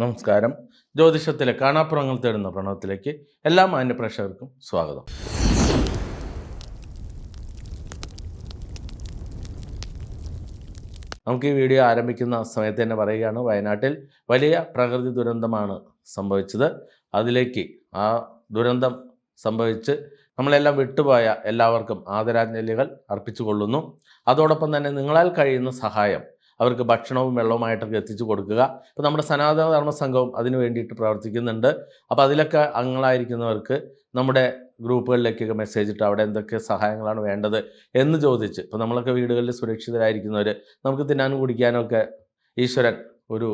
നമസ്കാരം. ജ്യോതിഷത്തിലെ കാണാപ്പുറങ്ങൾ തേടുന്ന പ്രണവത്തിലേക്ക് എല്ലാ മാന്യ പ്രേക്ഷകർക്കും സ്വാഗതം. നമുക്ക് ഈ വീഡിയോ ആരംഭിക്കുന്ന സമയത്ത് തന്നെ പറയുകയാണ് വയനാട്ടിൽ വലിയ പ്രകൃതി ദുരന്തമാണ് സംഭവിച്ചത്. അതിലേക്ക് ആ ദുരന്തം സംഭവിച്ച് നമ്മളെല്ലാം വിട്ടുപോയ എല്ലാവർക്കും ആദരാഞ്ജലികൾ അർപ്പിച്ചു കൊള്ളുന്നു അതോടൊപ്പം തന്നെ നിങ്ങളാൽ കഴിയുന്ന സഹായം അവർക്ക് ഭക്ഷണവും വെള്ളവുമായിട്ടൊക്കെ എത്തിച്ചു കൊടുക്കുക. ഇപ്പോൾ നമ്മുടെ സനാതന ധർമ്മ സംഘവും അതിന് വേണ്ടിയിട്ട് പ്രവർത്തിക്കുന്നുണ്ട്. അപ്പോൾ അതിലൊക്കെ അംഗങ്ങളായിരിക്കുന്നവർക്ക് നമ്മുടെ ഗ്രൂപ്പുകളിലേക്കൊക്കെ മെസ്സേജ് ഇട്ട് അവിടെ എന്തൊക്കെ സഹായങ്ങളാണ് വേണ്ടത് എന്ന് ചോദിച്ച് ഇപ്പോൾ നമ്മളൊക്കെ വീടുകളിൽ സുരക്ഷിതരായിരിക്കുന്നവർ നമുക്ക് തിന്നാനും കുടിക്കാനും ഒക്കെ ഈശ്വരൻ ഒരു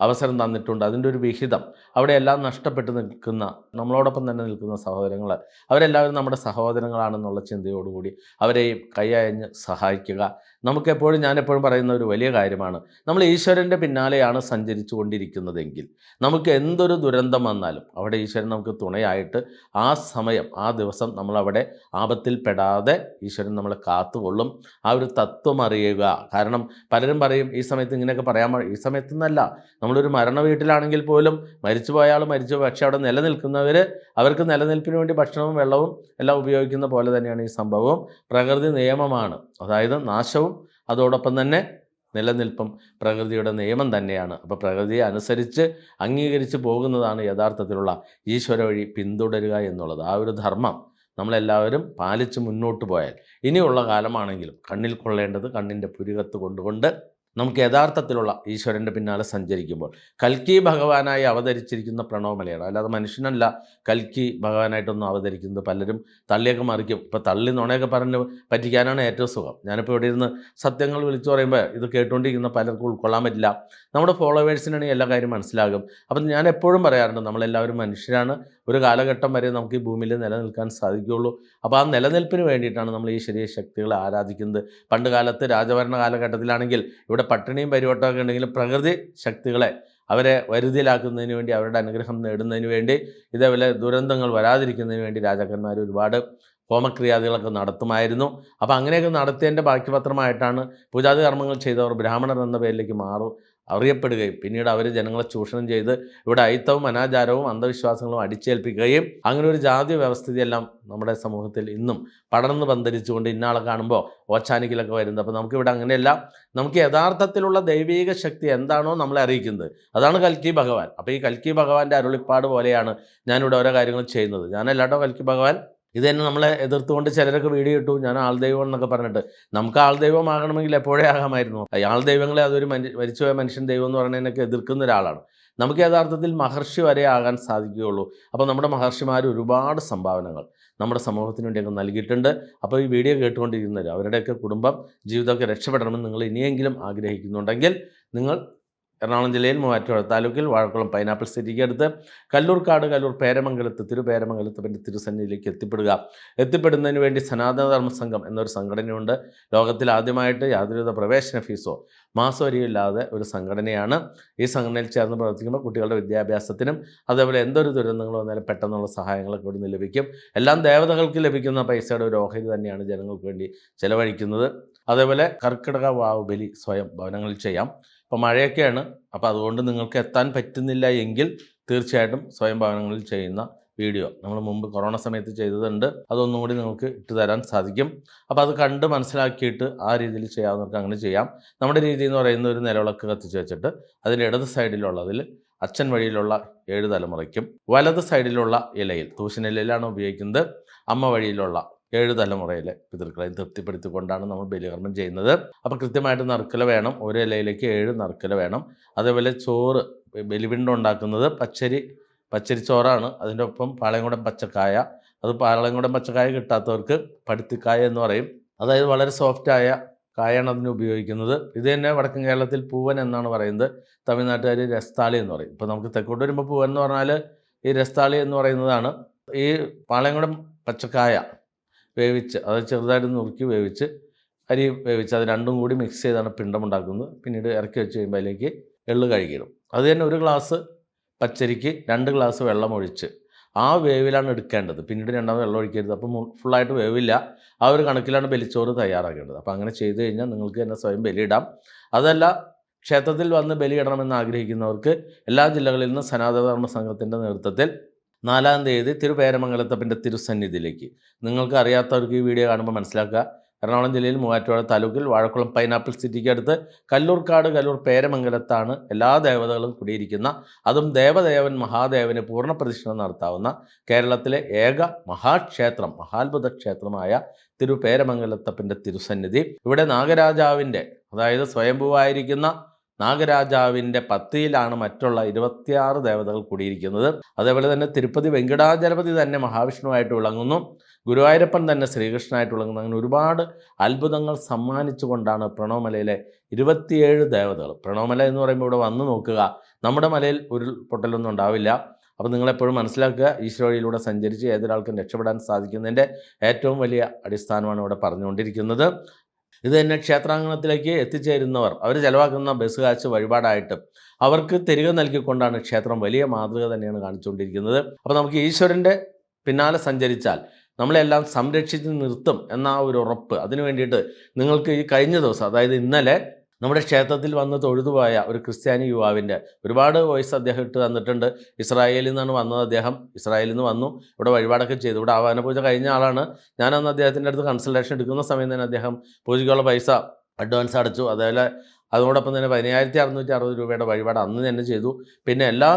അവസരം തന്നിട്ടുണ്ട്. അതിന്റെ ഒരു വിഹിതം. അവിടെ എല്ലാം നഷ്ടപ്പെട്ട് നിൽക്കുന്ന നമ്മളോടൊപ്പം തന്നെ നിൽക്കുന്ന സഹോദരങ്ങൾ അവരെല്ലാവരും നമ്മുടെ സഹോദരങ്ങളാണെന്നുള്ള ചിന്തയോടുകൂടി അവരെയും കൈയഞ്ഞ് സഹായിക്കുക. നമുക്കെപ്പോഴും ഞാനെപ്പോഴും പറയുന്ന ഒരു വലിയ കാര്യമാണ്. നമ്മൾ ഈശ്വരന്റെ പിന്നാലെയാണ് സഞ്ചരിച്ചു കൊണ്ടിരിക്കുന്നതെങ്കിൽ നമുക്ക് എന്തൊരു ദുരന്തം വന്നാലും അവിടെ ഈശ്വരൻ നമുക്ക് തുണയായിട്ട് ആ സമയം ആ ദിവസം നമ്മളവിടെ ആപത്തിൽപ്പെടാതെ ഈശ്വരൻ നമ്മളെ കാത്തുകൊള്ളും. ആ ഒരു തത്വം അറിയുക. കാരണം പലരും പറയും ഈ സമയത്ത് ഇങ്ങനെയൊക്കെ പറയാൻ ഈ സമയത്തൊന്നല്ല. നമ്മളൊരു മരണ വീട്ടിലാണെങ്കിൽ പോലും മരിച്ചു പോയ ആൾ മരിച്ചു പക്ഷേ അവിടെ നിലനിൽക്കുന്നവർ അവർക്ക് നിലനിൽപ്പിന് വേണ്ടി ഭക്ഷണവും വെള്ളവും എല്ലാം ഉപയോഗിക്കുന്ന പോലെ തന്നെയാണ് ഈ സംഭവം പ്രകൃതി നിയമമാണ്. അതായത് നാശവും അതോടൊപ്പം തന്നെ നിലനിൽപ്പും പ്രകൃതിയുടെ നിയമം തന്നെയാണ്. അപ്പോൾ പ്രകൃതിയെ അനുസരിച്ച് അംഗീകരിച്ച് പോകുന്നതാണ് യഥാർത്ഥത്തിലുള്ള ഈശ്വര വഴി പിന്തുടരുക എന്നുള്ളത്. ആ ഒരു ധർമ്മം നമ്മളെല്ലാവരും പാലിച്ച് മുന്നോട്ട് പോയാൽ ഇനിയുള്ള കാലമാണെങ്കിലും കണ്ണിൽ കൊള്ളേണ്ടത് കണ്ണിന്റെ പുരികത്ത് കൊണ്ടുകൊണ്ട് നമുക്ക് യഥാർത്ഥത്തിലുള്ള ഈശ്വരന്റെ പിന്നാലെ സഞ്ചരിക്കുമ്പോൾ. കൽക്കി ഭഗവാനായി അവതരിച്ചിരിക്കുന്ന പ്രണവമലയാണ് അല്ലാതെ മനുഷ്യനല്ല കൽക്കി ഭഗവാനായിട്ടൊന്നും അവതരിക്കുന്നത്. പലരും തള്ളിയൊക്കെ മറിക്കും. ഇപ്പോൾ തള്ളി നുണയൊക്കെ പറഞ്ഞ് പറ്റിക്കാനാണ് ഏറ്റവും സുഖം. ഞാനിപ്പോൾ ഇവിടെ ഇരുന്ന് സത്യങ്ങൾ വിളിച്ചു പറയുമ്പോൾ ഇത് കേട്ടുകൊണ്ടിരിക്കുന്ന പലർക്കും ഉൾക്കൊള്ളാൻ പറ്റില്ല. നമ്മുടെ ഫോളോവേഴ്സിനാണെങ്കിൽ എല്ലാ കാര്യം മനസ്സിലാകും. അപ്പം ഞാൻ എപ്പോഴും പറയാറുണ്ട് നമ്മളെല്ലാവരും മനുഷ്യരാണ്. ഒരു കാലഘട്ടം വരെ നമുക്ക് ഈ ഭൂമിയിൽ നിലനിൽക്കാൻ സാധിക്കുകയുള്ളൂ. അപ്പോൾ ആ നിലനിൽപ്പിന് വേണ്ടിയിട്ടാണ് നമ്മൾ ഈ ശരീര ശക്തികളെ ആരാധിക്കുന്നത്. പണ്ട് കാലത്ത് രാജഭരണ കാലഘട്ടത്തിലാണെങ്കിൽ ഇവിടെ പട്ടിണിയും പരിവട്ടമൊക്കെ ഉണ്ടെങ്കിലും പ്രകൃതി ശക്തികളെ അവരെ വരുതിയിലാക്കുന്നതിന് വേണ്ടി അവരുടെ അനുഗ്രഹം നേടുന്നതിന് വേണ്ടി ഇതേപോലെ ദുരന്തങ്ങൾ വരാതിരിക്കുന്നതിന് വേണ്ടി രാജാക്കന്മാർ ഒരുപാട് ഹോമക്രിയാദികളൊക്കെ നടത്തുമായിരുന്നു. അപ്പോൾ അങ്ങനെയൊക്കെ നടത്തിയതിന്റെ ബാക്കി പത്രമായിട്ടാണ് പൂജാതി കർമ്മങ്ങൾ ചെയ്തവർ ബ്രാഹ്മണർ എന്ന പേരിലേക്ക് മാറും. അറിയപ്പെടുകയും പിന്നീട് അവർ ജനങ്ങളെ ചൂഷണം ചെയ്ത് ഇവിടെ അയിത്തവും അനാചാരവും അന്ധവിശ്വാസങ്ങളും അടിച്ചേൽപ്പിക്കുകയും അങ്ങനെ ഒരു ജാതി വ്യവസ്ഥിതിയെല്ലാം നമ്മുടെ സമൂഹത്തിൽ ഇന്നും പടർന്ന് പന്തരിച്ചുകൊണ്ട് ഇന്നാളെ കാണുമ്പോൾ ഓച്ചാനിക്കലൊക്കെ വരുന്നത്. അപ്പോൾ നമുക്കിവിടെ അങ്ങനെയല്ല. നമുക്ക് യഥാർത്ഥത്തിലുള്ള ദൈവീക ശക്തി എന്താണോ നമ്മളെ അറിയിക്കുന്നത്. അതാണ് കൽക്കി ഭഗവാൻ. അപ്പോൾ ഈ കൽക്കി ഭഗവാന്റെ അരുളിപ്പാട് പോലെയാണ് ഞാനിവിടെ ഓരോ കാര്യങ്ങൾ ചെയ്യുന്നത്. ഞാനല്ലാട്ടോ കൽക്കി ഭഗവാൻ ഇത് തന്നെ നമ്മളെ എതിർത്തുകൊണ്ട് ചിലരൊക്കെ വീഡിയോ ഇട്ടു. ഞാൻ ആൾദൈവം എന്നൊക്കെ പറഞ്ഞിട്ട്. നമുക്ക് ആൾദൈവമാകണമെങ്കിൽ എപ്പോഴേ ആകാമായിരുന്നു? ആൾ ദൈവങ്ങളെ അതൊരു മരിച്ചുപോയ മനുഷ്യൻ ദൈവം എന്ന് പറയുന്നതിനൊക്കെ എതിർക്കുന്ന ഒരാളാണ്. നമുക്ക് യഥാർത്ഥത്തിൽ മഹർഷി വരെ ആകാൻ സാധിക്കുകയുള്ളൂ. അപ്പോൾ നമ്മുടെ മഹർഷിമാർ ഒരുപാട് സംഭാവനകൾ നമ്മുടെ സമൂഹത്തിന് വേണ്ടിയൊക്കെ നൽകിയിട്ടുണ്ട്. അപ്പോൾ ഈ വീഡിയോ കേട്ടുകൊണ്ടിരിക്കുന്നവർ അവരുടെയൊക്കെ കുടുംബം ജീവിതമൊക്കെ രക്ഷപ്പെടണമെന്ന് നിങ്ങൾ ഇനിയെങ്കിലും ആഗ്രഹിക്കുന്നുണ്ടെങ്കിൽ നിങ്ങൾ എറണാകുളം ജില്ലയിൽ മൂവാറ്റുപുഴ താലൂക്കിൽ വാഴക്കുളം പൈനാപ്പിൾ സിറ്റിക്ക് അടുത്ത് കല്ലൂർക്കാട് കല്ലൂർ പേരമംഗലത്ത് തിരുപേരമംഗലത്ത് പിന്നെ തിരുസന്നിയിലേക്ക് എത്തിപ്പെടുക. എത്തിപ്പെടുന്നതിന് വേണ്ടി സനാതനധർമ്മ സംഘം എന്നൊരു സംഘടനയുണ്ട്. ലോകത്തിൽ ആദ്യമായിട്ട് യാതൊരുവിധ പ്രവേശന ഫീസോ മാസവരിയോ ഇല്ലാതെ ഒരു സംഘടനയാണ്. ഈ സംഘടനയിൽ ചേർന്ന് പ്രവർത്തിക്കുമ്പോൾ കുട്ടികളുടെ വിദ്യാഭ്യാസത്തിനും അതേപോലെ എന്തൊരു ദുരന്തങ്ങൾ വന്നാലും പെട്ടെന്നുള്ള സഹായങ്ങളൊക്കെ ഇവിടുന്ന് ലഭിക്കും. എല്ലാം ദേവതകൾക്ക് ലഭിക്കുന്ന പൈസയുടെ ഒരു ഓഹരി തന്നെയാണ് ജനങ്ങൾക്ക് വേണ്ടി ചെലവഴിക്കുന്നത്. അതേപോലെ കർക്കിടക വാവ് ബലി സ്വയം ഭവനങ്ങളിൽ ചെയ്യാം. ഇപ്പോൾ മഴയൊക്കെയാണ്. അപ്പോൾ അതുകൊണ്ട് നിങ്ങൾക്ക് എത്താൻ പറ്റുന്നില്ല എങ്കിൽ തീർച്ചയായിട്ടും സ്വയം ഭവനങ്ങളിൽ ചെയ്യുന്ന വീഡിയോ നമ്മൾ മുമ്പ് കൊറോണ സമയത്ത് ചെയ്തതുണ്ട്. അതൊന്നും കൂടി നിങ്ങൾക്ക് ഇട്ട് തരാൻ സാധിക്കും. അപ്പോൾ അത് കണ്ട് മനസ്സിലാക്കിയിട്ട് ആ രീതിയിൽ ചെയ്യാവുന്നവർക്ക് അങ്ങനെ ചെയ്യാം. നമ്മുടെ രീതി എന്ന് പറയുന്ന ഒരു നിലവിളക്ക് കത്തിച്ച് വെച്ചിട്ട് അതിന്റെ ഇടത് സൈഡിലുള്ളതിൽ അച്ഛൻ വഴിയിലുള്ള ഏഴ് തലമുറയ്ക്കും വലത് സൈഡിലുള്ള ഇലയിൽ തൂശനിലയിലാണ് ഉപയോഗിക്കുന്നത്. അമ്മ വഴിയിലുള്ള ഏഴ് തലമുറയിലെ പിതൃക്കളെ തൃപ്തിപ്പെടുത്തിക്കൊണ്ടാണ് നമ്മൾ ബലികർമ്മം ചെയ്യുന്നത്. അപ്പോൾ കൃത്യമായിട്ട് നറുക്കല വേണം. ഒരു ഇലയിലേക്ക് ഏഴ് നറുക്കല വേണം. അതേപോലെ ചോറ് ബലിപിണ്ടം ഉണ്ടാക്കുന്നത് പച്ചരി ചോറാണ്. അതിന്റെ ഒപ്പം പാളയംകുടം പച്ചക്കായ. അത് പാളയംകുടം പച്ചക്കായ കിട്ടാത്തവർക്ക് പടുത്തിക്കായ എന്ന് പറയും. അതായത് വളരെ സോഫ്റ്റായ കായാണ് അതിന് ഉപയോഗിക്കുന്നത്. ഇത് തന്നെ വടക്കൻ കേരളത്തിൽ പൂവൻ എന്നാണ് പറയുന്നത്. തമിഴ്നാട്ടുകാർ രസ്താളി എന്ന് പറയും. ഇപ്പോൾ നമുക്ക് തെക്കോട്ട് വരുമ്പോൾ പൂവൻ എന്ന് പറഞ്ഞാൽ ഈ രസ്താളി എന്ന് പറയുന്നതാണ് ഈ പാളയംകുടം പച്ചക്കായ. വേവിച്ച് അത് ചെറുതായിട്ട് നുറുക്കി വേവിച്ച് അരി വേവിച്ച് അത് രണ്ടും കൂടി മിക്സ് ചെയ്താണ് പിണ്ടം ഉണ്ടാക്കുന്നത് പിന്നീട് ഇറക്കി വെച്ച് കഴിയുമ്പോൾ അതിലേക്ക് എള്ള് കഴുകിയിടും. അത് തന്നെ ഒരു ഗ്ലാസ് പച്ചരിക്ക് രണ്ട് ഗ്ലാസ് വെള്ളം ഒഴിച്ച്. ആ വേവിലാണ് എടുക്കേണ്ടത്. പിന്നീട് രണ്ടാമത് വെള്ളം ഒഴിക്കരുത്. അപ്പോൾ ഫുള്ളായിട്ട് വേവില്ല. ആ ഒരു കണക്കിലാണ് ബലിച്ചോറ് തയ്യാറാക്കേണ്ടത് അപ്പോൾ അങ്ങനെ ചെയ്തു കഴിഞ്ഞാൽ നിങ്ങൾക്ക് തന്നെ സ്വയം ബലിയിടാം. അതല്ല ക്ഷേത്രത്തിൽ വന്ന് ബലിയിടണമെന്ന് ആഗ്രഹിക്കുന്നവർക്ക് എല്ലാ ജില്ലകളിൽ നിന്നും സനാതന ധർമ്മ സംഘത്തിന്റെ നേതൃത്വത്തിൽ നാലാം തീയതി തിരുപേരമംഗലത്തപ്പന്റെ തിരുസന്നിധിയിലേക്ക്. നിങ്ങൾക്ക് അറിയാത്തവർക്ക് ഈ വീഡിയോ കാണുമ്പോൾ മനസ്സിലാക്കുക. എറണാകുളം ജില്ലയിൽ മൂവാറ്റുപുഴ താലൂക്കിൽ വാഴക്കുളം പൈനാപ്പിൾ സിറ്റിക്ക് അടുത്ത് കല്ലൂർക്കാട് കല്ലൂർ പേരമംഗലത്താണ് എല്ലാ ദേവതകളും കുടിയിരിക്കുന്ന അതും ദേവദേവൻ മഹാദേവന് പൂർണ പ്രതിഷ്ഠ നടത്താവുന്ന കേരളത്തിലെ ഏക മഹാക്ഷേത്രം മഹാത്ഭുത ക്ഷേത്രമായ തിരുപേരമംഗലത്തപ്പന്റെ തിരുസന്നിധി. ഇവിടെ നാഗരാജാവിന്റെ അതായത് സ്വയംഭൂവായിരിക്കുന്ന നാഗരാജാവിന്റെ പത്തിയിലാണ് മറ്റുള്ള ഇരുപത്തിയാറ് ദേവതകൾ കൂടിയിരിക്കുന്നത്. അതേപോലെ തന്നെ തിരുപ്പതി വെങ്കടാചലപതി തന്നെ മഹാവിഷ്ണുവായിട്ട് വിളങ്ങുന്നു. ഗുരുവായൂരപ്പൻ തന്നെ ശ്രീകൃഷ്ണനായിട്ട് വിളങ്ങുന്നു. അങ്ങനെ ഒരുപാട് അത്ഭുതങ്ങൾ സമ്മാനിച്ചുകൊണ്ടാണ് പ്രണവമലയിലെ ഇരുപത്തിയേഴ് ദേവതകൾ. പ്രണവമല എന്ന് പറയുമ്പോൾ ഇവിടെ വന്നു നോക്കുക. നമ്മുടെ മലയിൽ ഉരുൾപൊട്ടലൊന്നും ഉണ്ടാവില്ല. അപ്പോൾ നിങ്ങളെപ്പോഴും മനസ്സിലാക്കുക ഈശ്വരയിലൂടെ സഞ്ചരിച്ച് ഏതൊരാൾക്കും രക്ഷപ്പെടാൻ സാധിക്കുന്നതിന്റെ ഏറ്റവും വലിയ അടിസ്ഥാനമാണ് ഇവിടെ പറഞ്ഞുകൊണ്ടിരിക്കുന്നത്. ഇത് തന്നെ ക്ഷേത്രാങ്കണത്തിലേക്ക് എത്തിച്ചേരുന്നവർ. അവർ ചെലവാക്കുന്ന ബസ് കാശ് വഴിപാടായിട്ട് അവർക്ക് തിരികെ നൽകിക്കൊണ്ടാണ് ക്ഷേത്രം വലിയ മാതൃക തന്നെയാണ് കാണിച്ചുകൊണ്ടിരിക്കുന്നത്. അപ്പോൾ നമുക്ക് ഈശ്വരന്റെ പിന്നാലെ സഞ്ചരിച്ചാൽ നമ്മളെല്ലാം സംരക്ഷിച്ച് നിർത്തും എന്ന ആ ഒരു ഉറപ്പ്. അതിനു വേണ്ടിയിട്ട് നിങ്ങൾക്ക് ഈ കഴിഞ്ഞ ദിവസം അതായത് ഇന്നലെ നമ്മുടെ ക്ഷേത്രത്തിൽ വന്ന് തൊഴുതുപോയ ഒരു ക്രിസ്ത്യാനി യുവാവിന്റെ ഒരുപാട് വോയിസ് അദ്ദേഹം ഇട്ട് തന്നിട്ടുണ്ട്. ഇസ്രായേലിൽ നിന്നാണ് വന്നത് അദ്ദേഹം. ഇസ്രായേലിൽ നിന്ന് വന്നു. ഇവിടെ വഴിപാടൊക്കെ ചെയ്തു. ഇവിടെ ആവാന പൂജ കഴിഞ്ഞ ആളാണ്. ഞാനന്ന് അദ്ദേഹത്തിന്റെ അടുത്ത് കൺസൾട്ടേഷൻ എടുക്കുന്ന സമയം തന്നെ അദ്ദേഹം പൂജയ്ക്കുള്ള പൈസ അഡ്വാൻസ് അടച്ചു. അതേപോലെ അതോടൊപ്പം തന്നെ പതിനായിരത്തി അറുന്നൂറ്റി അറുപത് രൂപയുടെ വഴിപാട് അന്ന് തന്നെ ചെയ്തു. പിന്നെ എല്ലാ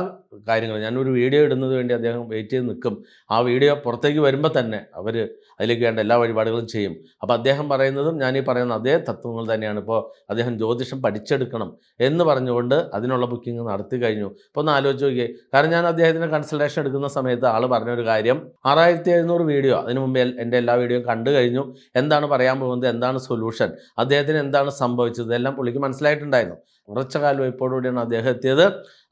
കാര്യങ്ങളും ഞാനൊരു വീഡിയോ ഇടുന്നത് വേണ്ടി അദ്ദേഹം വെയിറ്റ് ചെയ്ത് നിൽക്കും. ആ വീഡിയോ പുറത്തേക്ക് വരുമ്പോൾ തന്നെ അവർ അതിലേക്ക് വേണ്ട എല്ലാ വഴിപാടുകളും ചെയ്യും. അപ്പോൾ അദ്ദേഹം പറയുന്നതും ഞാൻ ഈ പറയുന്ന അതേ തത്വങ്ങൾ തന്നെയാണ്. ഇപ്പോൾ അദ്ദേഹം ജ്യോതിഷം പഠിച്ചെടുക്കണം എന്ന് പറഞ്ഞുകൊണ്ട് അതിനുള്ള ബുക്കിംഗ് നടത്തി കഴിഞ്ഞു. അപ്പോൾ ഒന്ന് ആലോചിച്ച് നോക്കിയേ. കാരണം ഞാൻ അദ്ദേഹത്തിന്റെ കൺസൾട്ടേഷൻ എടുക്കുന്ന സമയത്ത് ആൾ പറഞ്ഞൊരു കാര്യം ആറായിരത്തി എഴുന്നൂറ് വീഡിയോ അതിനു മുമ്പേ എന്റെ എല്ലാ വീഡിയോയും കണ്ടു കഴിഞ്ഞു. എന്താണ് പറയാൻ പോകുന്നത്? എന്താണ് സൊല്യൂഷൻ അദ്ദേഹത്തിന് എന്താണ് സംഭവിച്ചത്? എല്ലാം പുള്ളിക്ക് മനസ്സിലായിട്ടുണ്ടായിരുന്നു. കുറച്ച കാലം ഇപ്പോഴുകൂടിയാണ് അദ്ദേഹം എത്തിയത്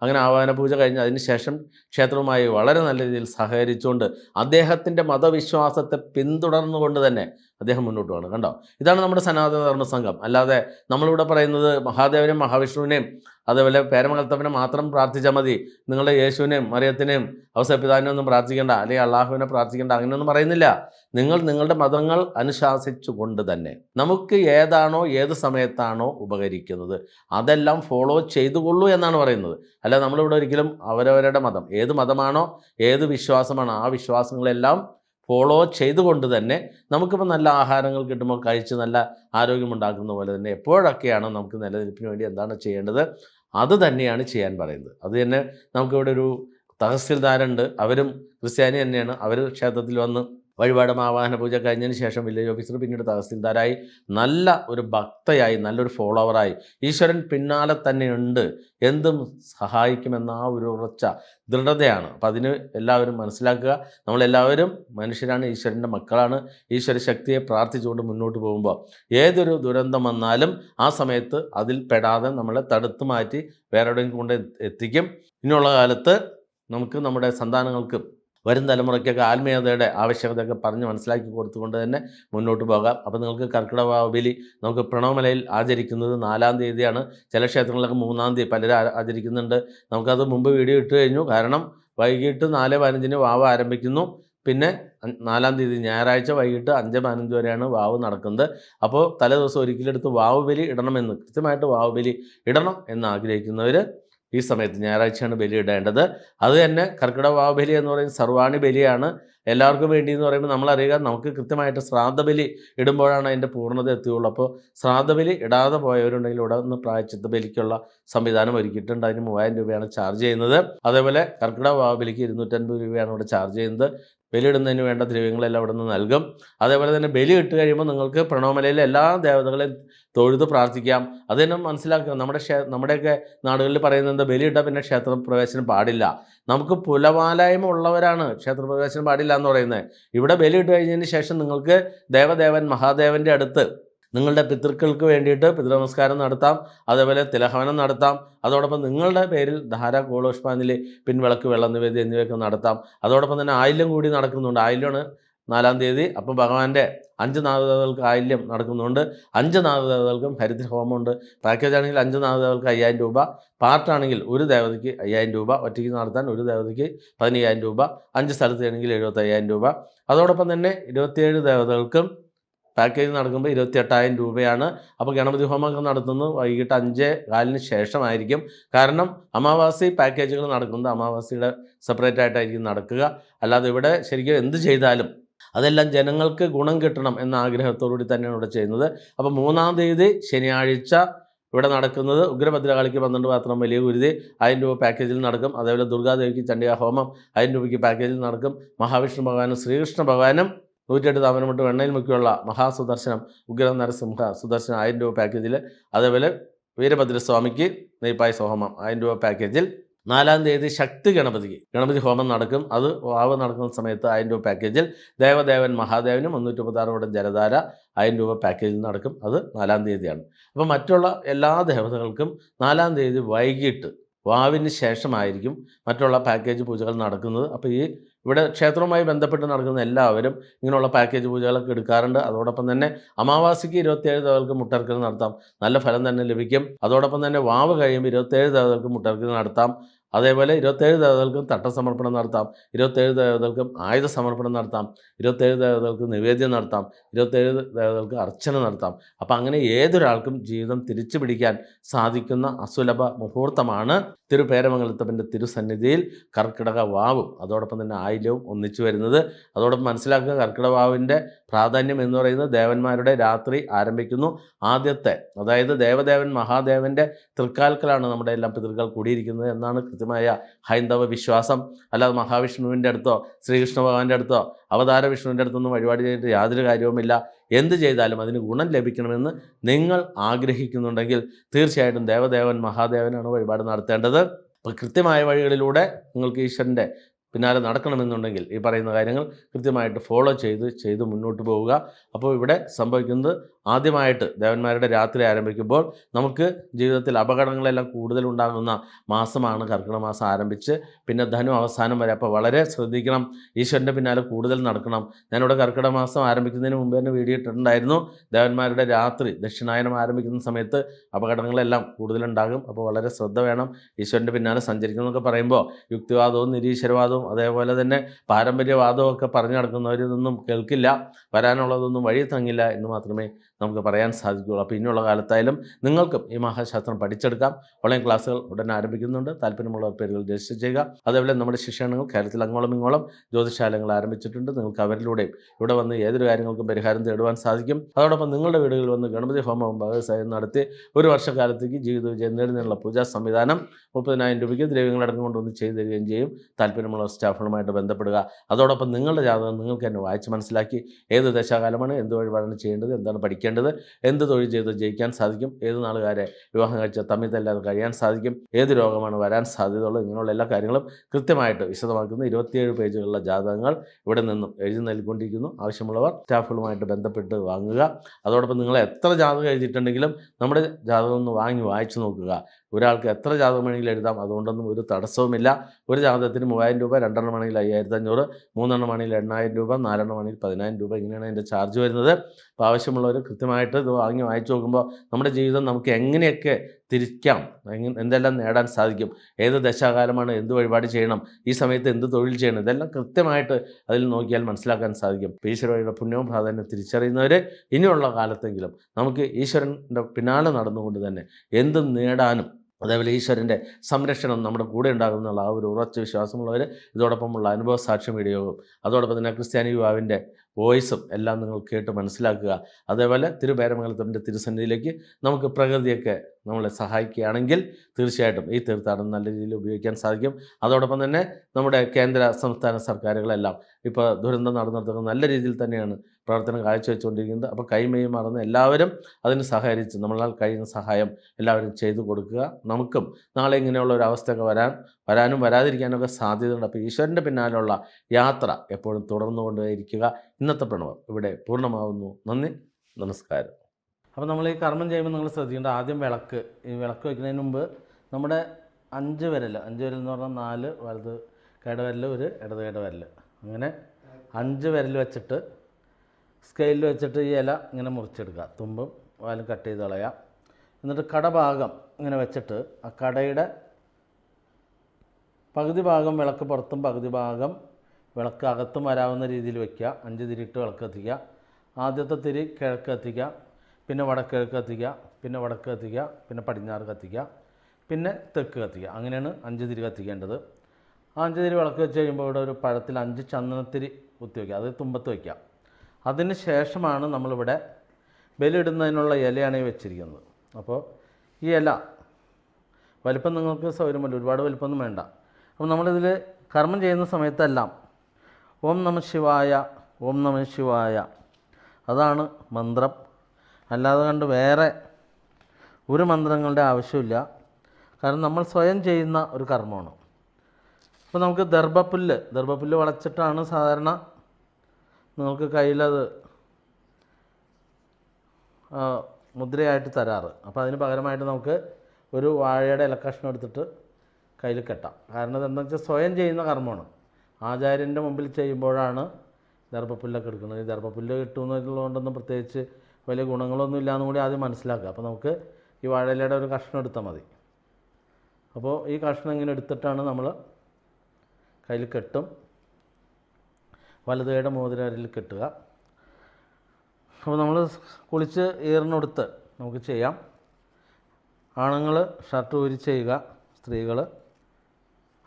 അങ്ങനെ ആവാഹന പൂജ കഴിഞ്ഞ് അതിനുശേഷം ക്ഷേത്രവുമായി വളരെ നല്ല രീതിയിൽ സഹകരിച്ചുകൊണ്ട് അദ്ദേഹത്തിന്റെ മതവിശ്വാസത്തെ പിന്തുടർന്നുകൊണ്ട് തന്നെ അദ്ദേഹം മുന്നോട്ട് പോകണം കണ്ടോ? ഇതാണ് നമ്മുടെ സനാതന ധർമ്മ സംഘം. അല്ലാതെ നമ്മളിവിടെ പറയുന്നത് മഹാദേവനെയും മഹാവിഷ്ണുവിനെയും അതേപോലെ പേരമകൽത്തവനെ മാത്രം പ്രാർത്ഥിച്ചാൽ മതി. നിങ്ങളുടെ യേശുവിനെയും മറിയത്തിനെയും അവസരപിതാവിനെ ഒന്നും പ്രാർത്ഥിക്കേണ്ട. അല്ലെങ്കിൽ അള്ളാഹുവിനെ പ്രാർത്ഥിക്കേണ്ട. അങ്ങനെയൊന്നും പറയുന്നില്ല. നിങ്ങൾ നിങ്ങളുടെ മതങ്ങൾ അനുശാസിച്ചുകൊണ്ട് തന്നെ നമുക്ക് ഏതാണോ ഏത് സമയത്താണോ ഉപകരിക്കുന്നത്. അതെല്ലാം ഫോളോ ചെയ്തുകൊള്ളൂ എന്നാണ് പറയുന്നത്. അല്ല നമ്മളിവിടെ ഒരിക്കലും അവരവരുടെ മതം ഏത് മതമാണോ ഏത് വിശ്വാസമാണോ ആ വിശ്വാസങ്ങളെല്ലാം ഫോളോ ചെയ്തുകൊണ്ട് തന്നെ നമുക്കിപ്പോൾ നല്ല ആഹാരങ്ങൾ കിട്ടുമ്പോൾ കഴിച്ച് നല്ല ആരോഗ്യമുണ്ടാക്കുന്ന പോലെ തന്നെ എപ്പോഴൊക്കെയാണോ നമുക്ക് നിലനിൽപ്പിന് വേണ്ടി എന്താണ് ചെയ്യേണ്ടത്? അത് തന്നെയാണ് ചെയ്യാൻ പറയുന്നത്. അത് തന്നെ നമുക്കിവിടെ ഒരു തഹസിൽദാരുണ്ട്. അവരും ക്രിസ്ത്യാനി തന്നെയാണ്. അവർ ക്ഷേത്രത്തിൽ വന്ന് വഴിപാടും ആവാഹന പൂജ കഴിഞ്ഞതിന് ശേഷം വില്ലേജ് ഓഫീസർ പിന്നീട് തഹസിൽദാരായി നല്ല ഒരു ഭക്തയായി നല്ലൊരു ഫോളോവറായി. ഈശ്വരൻ പിന്നാലെ തന്നെ ഉണ്ട് എന്തും സഹായിക്കുമെന്ന ആ ഒരു ഉറച്ച ദൃഢതയാണ്. അപ്പം അതിന് എല്ലാവരും മനസ്സിലാക്കുക. നമ്മളെല്ലാവരും മനുഷ്യരാണ് ഈശ്വരന്റെ മക്കളാണ്. ഈശ്വര ശക്തിയെ പ്രാർത്ഥിച്ചുകൊണ്ട് മുന്നോട്ട് പോകുമ്പോൾ ഏതൊരു ദുരന്തം വന്നാലും ആ സമയത്ത് അതിൽ പെടാതെ നമ്മളെ തടുത്തു മാറ്റി വേറെ എവിടെയെങ്കിലും കൊണ്ട് എത്തിക്കും. ഇനിയുള്ള കാലത്ത് നമുക്ക് നമ്മുടെ സന്താനങ്ങൾക്ക് വരും തലമുറയ്ക്കൊക്കെ ആത്മീയതയുടെ ആവശ്യകതയൊക്കെ പറഞ്ഞ് മനസ്സിലാക്കി കൊടുത്തുകൊണ്ട് തന്നെ മുന്നോട്ട് പോകാം. അപ്പോൾ നിങ്ങൾക്ക് കർക്കിടക ബലി നമുക്ക് പ്രണവമലയിൽ ആചരിക്കുന്നത് നാലാം തീയതിയാണ്. ചില ക്ഷേത്രങ്ങളിലൊക്കെ മൂന്നാം തീയതി പലരും ആചരിക്കുന്നുണ്ട്. നമുക്കത് മുമ്പ് വീഡിയോ ഇട്ട് കഴിഞ്ഞു. കാരണം വൈകിട്ട് നാല് പതിനഞ്ചിന് വാവ് ആരംഭിക്കുന്നു. പിന്നെ നാലാം തീയതി ഞായറാഴ്ച വൈകിട്ട് അഞ്ച് പതിനഞ്ച് വരെയാണ് വാവ് നടക്കുന്നത്. അപ്പോൾ തലേ ദിവസം ഒരിക്കലെടുത്ത് വാവ് ബലി ഇടണമെന്ന് കൃത്യമായിട്ട് വാവ് ബലി ഇടണം എന്ന് ആഗ്രഹിക്കുന്നവർ ഈ സമയത്ത് ഞായറാഴ്ചയാണ് ബലി ഇടേണ്ടത് അത് തന്നെ കർക്കിടക വാവബലി എന്ന് പറയുന്നത് സർവാണി ബലിയാണ്. എല്ലാവർക്കും വേണ്ടി എന്ന് പറയുമ്പോൾ നമ്മളറിയുക നമുക്ക് കൃത്യമായിട്ട് ശ്രാദ്ധബലി ഇടുമ്പോഴാണ് അതിന്റെ പൂർണത എത്തുകയുള്ളൂ അപ്പോൾ ശ്രാദ്ധബലി ഇടാതെ പോയവരുണ്ടെങ്കിൽ ഇവിടെ നിന്ന് പ്രായച്ചിത്ത ബലിക്കുള്ള സംവിധാനം ഒരുക്കിയിട്ടുണ്ട്. അതിന് മൂവായിരം രൂപയാണ് ചാർജ് ചെയ്യുന്നത്. അതേപോലെ കർക്കിടക വാവബലിക്ക് ഇരുന്നൂറ്റൻപത് രൂപയാണ് ഇവിടെ ചാർജ് ചെയ്യുന്നത്. ബലിയിടുന്നതിന് വേണ്ട ദ്രവ്യങ്ങളെല്ലാം അവിടെ നിന്ന് നൽകും. അതേപോലെ തന്നെ ബലി ഇട്ട് കഴിയുമ്പോൾ നിങ്ങൾക്ക് പ്രണവമലയിലെ എല്ലാ ദേവതകളെയും തൊഴുത് പ്രാർത്ഥിക്കാം. അത് തന്നെ മനസ്സിലാക്കുക. നമ്മുടെ ക്ഷേ നമ്മുടെയൊക്കെ നാടുകളിൽ പറയുന്നത് ബലിയിട്ടാൽ പിന്നെ ക്ഷേത്ര പ്രവേശനം പാടില്ല. നമുക്ക് പുലവാലായ്മ ഉള്ളവരാണ് ക്ഷേത്രപ്രവേശനം പാടില്ല എന്ന് പറയുന്നത്. ഇവിടെ ബലിയിട്ട് കഴിഞ്ഞതിന് ശേഷം നിങ്ങൾക്ക് ദേവദേവൻ മഹാദേവന്റെ അടുത്ത് നിങ്ങളുടെ പിതൃക്കൾക്ക് വേണ്ടിയിട്ട് പിതൃനമസ്കാരം നടത്താം. അതേപോലെ തിലഹവനം നടത്താം. അതോടൊപ്പം നിങ്ങളുടെ പേരിൽ ധാര കൂളോഷ്പാഞ്ജലി പിൻവിളക്ക് വെള്ളം നിവേദ്യം എന്നിവയൊക്കെ നടത്താം. അതോടൊപ്പം തന്നെ ആയില്യം കൂടി നടക്കുന്നുണ്ട്. ആയില്യമാണ് നാലാം തീയതി. അപ്പം ഭഗവാന്റെ അഞ്ച് നാഗദേവതകൾക്ക് ആയില്യം നടക്കുന്നുണ്ട്. അഞ്ച് നാഗദേവതകൾക്കും ഹരിദ്ര ഹോമമുണ്ട് പാക്കേജ് ആണെങ്കിൽ അഞ്ച് നാഗദേവതകൾക്ക് അയ്യായിരം രൂപ. പാർട്ടാണെങ്കിൽ ഒരു ദേവതയ്ക്ക് അയ്യായിരം രൂപ. ഒറ്റയ്ക്ക് നടത്താൻ ഒരു ദേവതയ്ക്ക് പതിനയ്യായിരം രൂപ. അഞ്ച് സ്ഥലത്ത് ആണെങ്കിൽ എഴുപത്തയ്യായിരം രൂപ. അതോടൊപ്പം തന്നെ ഇരുപത്തിയേഴ് ദേവതകൾക്കും പാക്കേജ് നടക്കുമ്പോൾ ഇരുപത്തിയെട്ടായിരം രൂപയാണ്. അപ്പോൾ ഗണപതി ഹോമമൊക്കെ നടത്തുന്നത് വൈകിട്ട് അഞ്ച് കാലിന് ശേഷമായിരിക്കും. കാരണം അമാവാസി പാക്കേജുകൾ നടക്കുന്നത് അമാവാസിയുടെ സെപ്പറേറ്റ് ആയിട്ടായിരിക്കും നടക്കുക. അല്ലാതെ ഇവിടെ ശരിക്കും എന്ത് ചെയ്താലും അതെല്ലാം ജനങ്ങൾക്ക് ഗുണം കിട്ടണം എന്ന ആഗ്രഹത്തോടുകൂടി തന്നെയാണ് ഇവിടെ ചെയ്യുന്നത്. അപ്പോൾ മൂന്നാം തീയതി ശനിയാഴ്ച ഇവിടെ നടക്കുന്നത് ഉഗ്രഭദ്രകാളിക്ക് പന്ത്രണ്ട് പാത്രം വലിയ ഗുരുതി ആയിരം രൂപ പാക്കേജിൽ നടക്കും. അതേപോലെ ദുർഗാദേവിക്ക് ചണ്ഡിക ആയിരം രൂപയ്ക്ക് പാക്കേജിൽ നടക്കും. മഹാവിഷ്ണു ഭഗവാനും ശ്രീകൃഷ്ണ ഭഗവാനും നൂറ്റെട്ട് താമരമുട്ട് വെണ്ണയിൽ മുക്കിയുള്ള മഹാസുദർശനം ഉഗ്ര നരസിംഹ സുദർശനം ആയിരം രൂപ പാക്കേജിൽ അതേപോലെ വീരഭദ്രസ്വാമിക്ക് നെയ്പായസ സോഹമം ആയിരം രൂപ പാക്കേജിൽ നാലാം തീയതി ശക്തി ഗണപതിക്ക്. ഗണപതി ഹോമം നടക്കും. അത് വാവ് നടക്കുന്ന സമയത്ത് ആയിരം രൂപ പാക്കേജിൽ ദേവദേവൻ മഹാദേവനും മുന്നൂറ്റി മുപ്പത്താറ് കൂടെ ജലധാര ആയിരം രൂപ പാക്കേജിൽ നടക്കും. അത് നാലാം തീയതിയാണ്. അപ്പോൾ മറ്റുള്ള എല്ലാ ദേവതകൾക്കും നാലാം തീയതി വൈകിട്ട് വാവിന് ശേഷമായിരിക്കും മറ്റുള്ള പാക്കേജ് പൂജകൾ നടക്കുന്നത്. അപ്പോൾ ഈ ഇവിടെ ക്ഷേത്രവുമായി ബന്ധപ്പെട്ട് നടക്കുന്ന എല്ലാവരും ഇങ്ങനെയുള്ള പാക്കേജ് പൂജകളൊക്കെ എടുക്കാറുണ്ട്. അതോടൊപ്പം തന്നെ അമാവാസിക്ക് ഇരുപത്തിയേഴ് ദേവതകൾക്ക് മുട്ടർക്കൽ നടത്താം. നല്ല ഫലം തന്നെ ലഭിക്കും. അതോടൊപ്പം തന്നെ വാവ് കഴിയുമ്പോൾ ഇരുപത്തേഴ് ദേവതകൾക്ക് മുട്ടർക്കൽ നടത്താം. അതേപോലെ ഇരുപത്തേഴ് ദേവതകൾക്കും തട്ടസമർപ്പണം നടത്താം. ഇരുപത്തേഴ് ദേവതകൾക്കും ആയുധ സമർപ്പണം നടത്താം. ഇരുപത്തേഴ് ദേവതകൾക്ക് നിവേദ്യം നടത്താം. ഇരുപത്തേഴ് ദേവതകൾക്ക് അർച്ചന നടത്താം. അപ്പം അങ്ങനെ ഏതൊരാൾക്കും ജീവിതം തിരിച്ചു പിടിക്കാൻ സാധിക്കുന്ന അസുലഭ മുഹൂർത്തമാണ് തിരുപേരമംഗലത്തപ്പന്റെ തിരുസന്നിധിയിൽ കർക്കിടക വാവും. അതോടൊപ്പം തന്നെ ആയില്യവും ഒന്നിച്ചു വരുന്നത്. അതോടൊപ്പം മനസ്സിലാക്കുക കർക്കിടക വാവിന്റെ പ്രാധാന്യം എന്ന് പറയുന്നത് ദേവന്മാരുടെ രാത്രി ആരംഭിക്കുന്നു. ആദ്യത്തെ അതായത് ദേവദേവൻ മഹാദേവന്റെ തൃക്കാൽക്കലാണ് നമ്മുടെ എല്ലാം പിതൃക്കൾ കൂടിയിരിക്കുന്നത് എന്നാണ് കൃത്യമായ ഹൈന്ദവ വിശ്വാസം അല്ലാതെ മഹാവിഷ്ണുവിന്റെ അടുത്തോ ശ്രീകൃഷ്ണ ഭഗവാന്റെ അടുത്തോ അവതാര വിഷ്ണുവിന്റെ അടുത്തൊന്നും വഴിപാട് ചെയ്തിട്ട് യാതൊരു കാര്യവുമില്ല. എന്ത് ചെയ്താലും അതിന് ഗുണം ലഭിക്കണമെന്ന് നിങ്ങൾ ആഗ്രഹിക്കുന്നുണ്ടെങ്കിൽ തീർച്ചയായിട്ടും ദേവദേവൻ മഹാദേവനാണ് വഴിപാട് നടത്തേണ്ടത്. അപ്പോൾ കൃത്യമായ വഴികളിലൂടെ നിങ്ങൾക്ക് ഈശ്വരന്റെ പിന്നാലെ നടക്കണമെന്നുണ്ടെങ്കിൽ ഈ പറയുന്ന കാര്യങ്ങൾ കൃത്യമായിട്ട് ഫോളോ ചെയ്ത് ചെയ്ത് മുന്നോട്ട് പോവുക. അപ്പോൾ ഇവിടെ സംഭവിക്കുന്നത് ആദ്യമായിട്ട് ദേവന്മാരുടെ രാത്രി ആരംഭിക്കുമ്പോൾ നമുക്ക് ജീവിതത്തിൽ അപകടങ്ങളെല്ലാം കൂടുതൽ ഉണ്ടാകുന്ന മാസമാണ്. കർക്കിടക മാസം ആരംഭിച്ച് പിന്നെ ധനു അവസാനം വരെ. അപ്പോൾ വളരെ ശ്രദ്ധിക്കണം. ഈശ്വരന്റെ പിന്നാലെ കൂടുതൽ നടക്കണം. ഞാനിവിടെ കർക്കിടക മാസം ആരംഭിക്കുന്നതിന് മുമ്പ് തന്നെ വീഡിയോ ഇട്ടിട്ടുണ്ടായിരുന്നു. ദേവന്മാരുടെ രാത്രി ദക്ഷിണായനം ആരംഭിക്കുന്ന സമയത്ത് അപകടങ്ങളെല്ലാം കൂടുതലുണ്ടാകും. അപ്പോൾ വളരെ ശ്രദ്ധ വേണം. ഈശ്വരന്റെ പിന്നാലെ സഞ്ചരിക്കണം സഞ്ചരിക്കുന്നതൊക്കെ പറയുമ്പോൾ യുക്തിവാദവും നിരീശ്വരവാദവും അതേപോലെ തന്നെ പാരമ്പര്യവാദവും ഒക്കെ പറഞ്ഞു നടക്കുന്നവരിതൊന്നും കേൾക്കില്ല. വരാനുള്ളതൊന്നും വഴി തങ്ങില്ല എന്ന് മാത്രമേ നമുക്ക് പറയാൻ സാധിക്കുകയുള്ളൂ. അപ്പോൾ ഇനിയുള്ള കാലത്തായാലും നിങ്ങൾക്കും ഈ മഹാശാസ്ത്രം പഠിച്ചെടുക്കാം. ഓൺലൈൻ ക്ലാസ്സുകൾ ഉടൻ ആരംഭിക്കുന്നുണ്ട്. താല്പര്യമുള്ള പേരുകൾ രജിസ്റ്റർ ചെയ്യുക. അതേപോലെ നമ്മുടെ ശിക്ഷണങ്ങൾ കേരളത്തിൽ അങ്ങോളം ഇങ്ങോളം ജ്യോതിശാലങ്ങൾ ആരംഭിച്ചിട്ടുണ്ട്. നിങ്ങൾക്ക് അവരിലൂടെയും ഇവിടെ വന്ന് ഏതൊരു കാര്യങ്ങൾക്കും പരിഹാരം തേടുവാൻ സാധിക്കും. അതോടൊപ്പം നിങ്ങളുടെ വീടുകളിൽ വന്ന് ഗണപതി ഹോമവും ഭാഗസായം നടത്തി ഒരു വർഷക്കാലത്തേക്ക് ജീവിത വിജയം നേടുന്നതിനുള്ള പൂജാ സംവിധാനം മുപ്പതിനായിരം രൂപയ്ക്ക് ദ്രവ്യങ്ങളടക്കം കൊണ്ടൊന്ന് ചെയ്തു തരികയും ചെയ്യും. താല്പര്യമുള്ള സ്റ്റാഫുകളുമായിട്ട് ബന്ധപ്പെടുക. അതോടൊപ്പം നിങ്ങളുടെ ജാതകം നിങ്ങൾക്ക് തന്നെ വായിച്ച് മനസ്സിലാക്കി. ഏത് ദശാകാലമാണ്? എന്ത് വഴിപാടാണ് ചെയ്യേണ്ടത്? എന്താണ് പഠിക്കേണ്ടത് എന്ത് തൊഴിൽ ചെയ്ത് ജയിക്കാൻ സാധിക്കും? ഏത് നാളുകാരെ വിവാഹം കഴിച്ച തമ്മിൽ തല്ലാതെ കഴിയാൻ സാധിക്കും? ഏത് രോഗമാണ് വരാൻ സാധ്യതയുള്ളത്? ഇങ്ങനെയുള്ള എല്ലാ കാര്യങ്ങളും കൃത്യമായിട്ട് വിശദമാക്കുന്ന ഇരുപത്തിയേഴ് പേജുകളുള്ള ജാതകങ്ങൾ ഇവിടെ നിന്നും എഴുതി നൽകിക്കൊണ്ടിരിക്കുന്നു. ആവശ്യമുള്ളവർ സ്റ്റാഫുകളുമായിട്ട് ബന്ധപ്പെട്ട് വാങ്ങുക. അതോടൊപ്പം നിങ്ങൾ എത്ര ജാതകം എഴുതിയിട്ടുണ്ടെങ്കിലും നമ്മുടെ ജാതകം ഒന്ന് വാങ്ങി വായിച്ചു നോക്കുക. ഒരാൾക്ക് എത്ര ജാതകം വേണമെങ്കിലും എഴുതാം? അതുകൊണ്ടൊന്നും ഒരു തടസ്സവുമില്ല. ഒരു ജാതകത്തിന് മൂവായിരം രൂപ രണ്ടെണ്ണം ആണെങ്കിൽ അയ്യായിരത്തി അഞ്ഞൂറ് മൂന്നെണ്ണം ആണെങ്കിൽ എണ്ണായിരം രൂപ നാലെണ്ണം ആണെങ്കിൽ പതിനായിരം രൂപ ഇങ്ങനെയാണ് അതിന്റെ ചാർജ് വരുന്നത്. അപ്പോൾ ആവശ്യമുള്ളവർ കൃത്യമായിട്ട് ഇത് വാങ്ങി വായിച്ചു നോക്കുമ്പോൾ നമ്മുടെ ജീവിതം നമുക്ക് എങ്ങനെയൊക്കെ തിരിക്കാം. എന്തെല്ലാം നേടാൻ സാധിക്കും? ഏത് ദശാകാലമാണ്? എന്ത് വഴിപാട് ചെയ്യണം? ഈ സമയത്ത് എന്ത് തൊഴിൽ ചെയ്യണം? ഇതെല്ലാം കൃത്യമായിട്ട് അതിൽ നോക്കിയാൽ മനസ്സിലാക്കാൻ സാധിക്കും. ഈശ്വരയുടെ ഈശ്വര പുണ്യവും പ്രാധാന്യം തിരിച്ചറിയുന്നവർ ഇനിയുള്ള കാലത്തെങ്കിലും നമുക്ക് ഈശ്വരന്റെ പിന്നാലെ നടന്നുകൊണ്ട് തന്നെ എന്തും നേടാനും അതേപോലെ ഈശ്വരന്റെ സംരക്ഷണം നമ്മുടെ കൂടെ ഉണ്ടാകുന്നുള്ള ആ ഒരു ഉറച്ച വിശ്വാസമുള്ളവർ ഇതോടൊപ്പമുള്ള അനുഭവ സാക്ഷ്യം വീഡിയോയും അതോടൊപ്പം തന്നെ ക്രിസ്ത്യാനി യുവാവിന്റെ വോയിസും എല്ലാം നിങ്ങൾ കേട്ട് മനസ്സിലാക്കുക. അതേപോലെ തിരുപേരമംഗലത്തിന്റെ തിരുസന്നിധിയിലേക്ക് നമുക്ക് പ്രകൃതിയൊക്കെ നമ്മളെ സഹായിക്കുകയാണെങ്കിൽ തീർച്ചയായിട്ടും ഈ തീർത്ഥാടനം നല്ല രീതിയിൽ ഉപയോഗിക്കാൻ സാധിക്കും. അതോടൊപ്പം തന്നെ നമ്മുടെ കേന്ദ്ര സംസ്ഥാന സർക്കാരുകളെല്ലാം ഇപ്പോൾ ദുരന്തം നടന്നിടത്തൊക്കെ നല്ല രീതിയിൽ തന്നെയാണ് പ്രവർത്തനം കാഴ്ചവെച്ചുകൊണ്ടിരിക്കുന്നത്. അപ്പോൾ കൈമയും മറന്ന് എല്ലാവരും അതിന് സഹകരിച്ച് നമ്മളാൽ കഴിയുന്ന സഹായം എല്ലാവരും ചെയ്തു കൊടുക്കുക. നമുക്കും നാളെ ഇങ്ങനെയുള്ള ഒരു അവസ്ഥയൊക്കെ വരാൻ വരാനും വരാതിരിക്കാനൊക്കെ സാധ്യതയുണ്ട്. അപ്പോൾ ഈശ്വരന്റെ പിന്നാലെയുള്ള യാത്ര എപ്പോഴും തുടർന്നു തുടർന്നുകൊണ്ടേയിരിക്കുക. ഇന്നത്തെ പ്രണവം ഇവിടെ പൂർണമാവുന്നു. നന്ദി. നമസ്കാരം. അപ്പോൾ നമ്മൾ ഈ കർമ്മം ചെയ്യുമ്പോൾ നിങ്ങൾ ശ്രദ്ധിക്കേണ്ട ആദ്യം വിളക്ക്. ഈ വിളക്ക് വയ്ക്കുന്നതിന് മുമ്പ് നമ്മുടെ അഞ്ച് വിരൽ അഞ്ച് വിരൽ എന്ന് പറഞ്ഞാൽ നാല് വലത് കടവിരൽ ഒരു ഇടത് കടവിരൽ അങ്ങനെ അഞ്ച് വിരൽ വെച്ചിട്ട് സ്കെയിലിൽ വെച്ചിട്ട് ഈ ഇല ഇങ്ങനെ മുറിച്ചെടുക്കുക. തുമ്പും വാലും കട്ട് ചെയ്ത് കളയുക. എന്നിട്ട് കടഭാഗം ഇങ്ങനെ വെച്ചിട്ട് ആ കടയുടെ പകുതി ഭാഗം വിളക്ക് പുറത്തും പകുതി ഭാഗം വിളക്ക് അകത്തും വരാവുന്ന രീതിയിൽ വയ്ക്കുക അഞ്ച് തിരിയിട്ട് വിളക്ക് കത്തിക്കുക ആദ്യത്തെ തിരി കിഴക്ക് കത്തിക്കുക പിന്നെ വടക്കിഴക്ക് കത്തിക്കുക പിന്നെ വടക്ക് കത്തിക്കുക പിന്നെ പടിഞ്ഞാറ് കത്തിക്കുക. പിന്നെ തെക്ക് കത്തിക്കുക. അങ്ങനെയാണ് അഞ്ച് തിരി കത്തിക്കേണ്ടത്. ആ അഞ്ച് തിരി വിളക്ക് വെച്ച് കഴിയുമ്പോൾ ഇവിടെ ഒരു പഴത്തിൽ അഞ്ച് ചന്ദനത്തിരി കുത്തി വയ്ക്കുക അത് തുമ്പത്ത് വയ്ക്കുക അതിന് ശേഷമാണ് നമ്മളിവിടെ ബലിയിടുന്നതിനുള്ള ഇലയാണ് ഈ വെച്ചിരിക്കുന്നത്. അപ്പോൾ ഈ ഇല വലിപ്പം നിങ്ങൾക്ക് സൗകര്യമല്ല. ഒരുപാട് വലിപ്പമൊന്നും വേണ്ട. അപ്പോൾ നമ്മളിതിൽ കർമ്മം ചെയ്യുന്ന സമയത്തെല്ലാം ഓം നമ ശിവായ ഓം നമ ശിവായ. അതാണ് മന്ത്രം. അല്ലാതെ കണ്ട് വേറെ ഒരു മന്ത്രങ്ങളുടെ ആവശ്യമില്ല. കാരണം നമ്മൾ സ്വയം ചെയ്യുന്ന ഒരു കർമ്മമാണ്. അപ്പോൾ നമുക്ക് ദർഭപ്പുല്ല് ദർഭപ്പുല്ല് വളച്ചിട്ടാണ് സാധാരണ നമുക്ക് കയ്യിലത് മുദ്രയായിട്ട് തരാറ്. അപ്പോൾ അതിന് പകരമായിട്ട് നമുക്ക് ഒരു വാഴയുടെ ഇലക്കഷ്ണം എടുത്തിട്ട് കയ്യിൽ കെട്ടാം. കാരണം ഇതെന്താ വെച്ചാൽ സ്വയം ചെയ്യുന്ന കർമ്മമാണ്. ആചാര്യന്റെ മുമ്പിൽ ചെയ്യുമ്പോഴാണ് ദർഭപ്പുല്ലൊക്കെ എടുക്കുന്നത്. ഈ ദർഭപ്പുല്ല് കിട്ടുന്നതുകൊണ്ടൊന്നും പ്രത്യേകിച്ച് വലിയ ഗുണങ്ങളൊന്നും ഇല്ലയെന്നും കൂടി ആദ്യം മനസ്സിലാക്കുക. അപ്പോൾ നമുക്ക് ഈ വാഴയിലയുടെ ഒരു കഷ്ണം എടുത്താൽ മതി. അപ്പോൾ ഈ കഷ്ണം ഇങ്ങനെ എടുത്തിട്ടാണ് നമ്മൾ കയ്യിൽ കെട്ടും. വലതുകൈയുടെ മോതിരരിൽ കെട്ടുക. അപ്പോൾ നമ്മൾ കുളിച്ച് ഈറിനൊടുത്ത് നമുക്ക് ചെയ്യാം. ആണുങ്ങൾ ഷർട്ട് ഊരി ചെയ്യുക. സ്ത്രീകൾ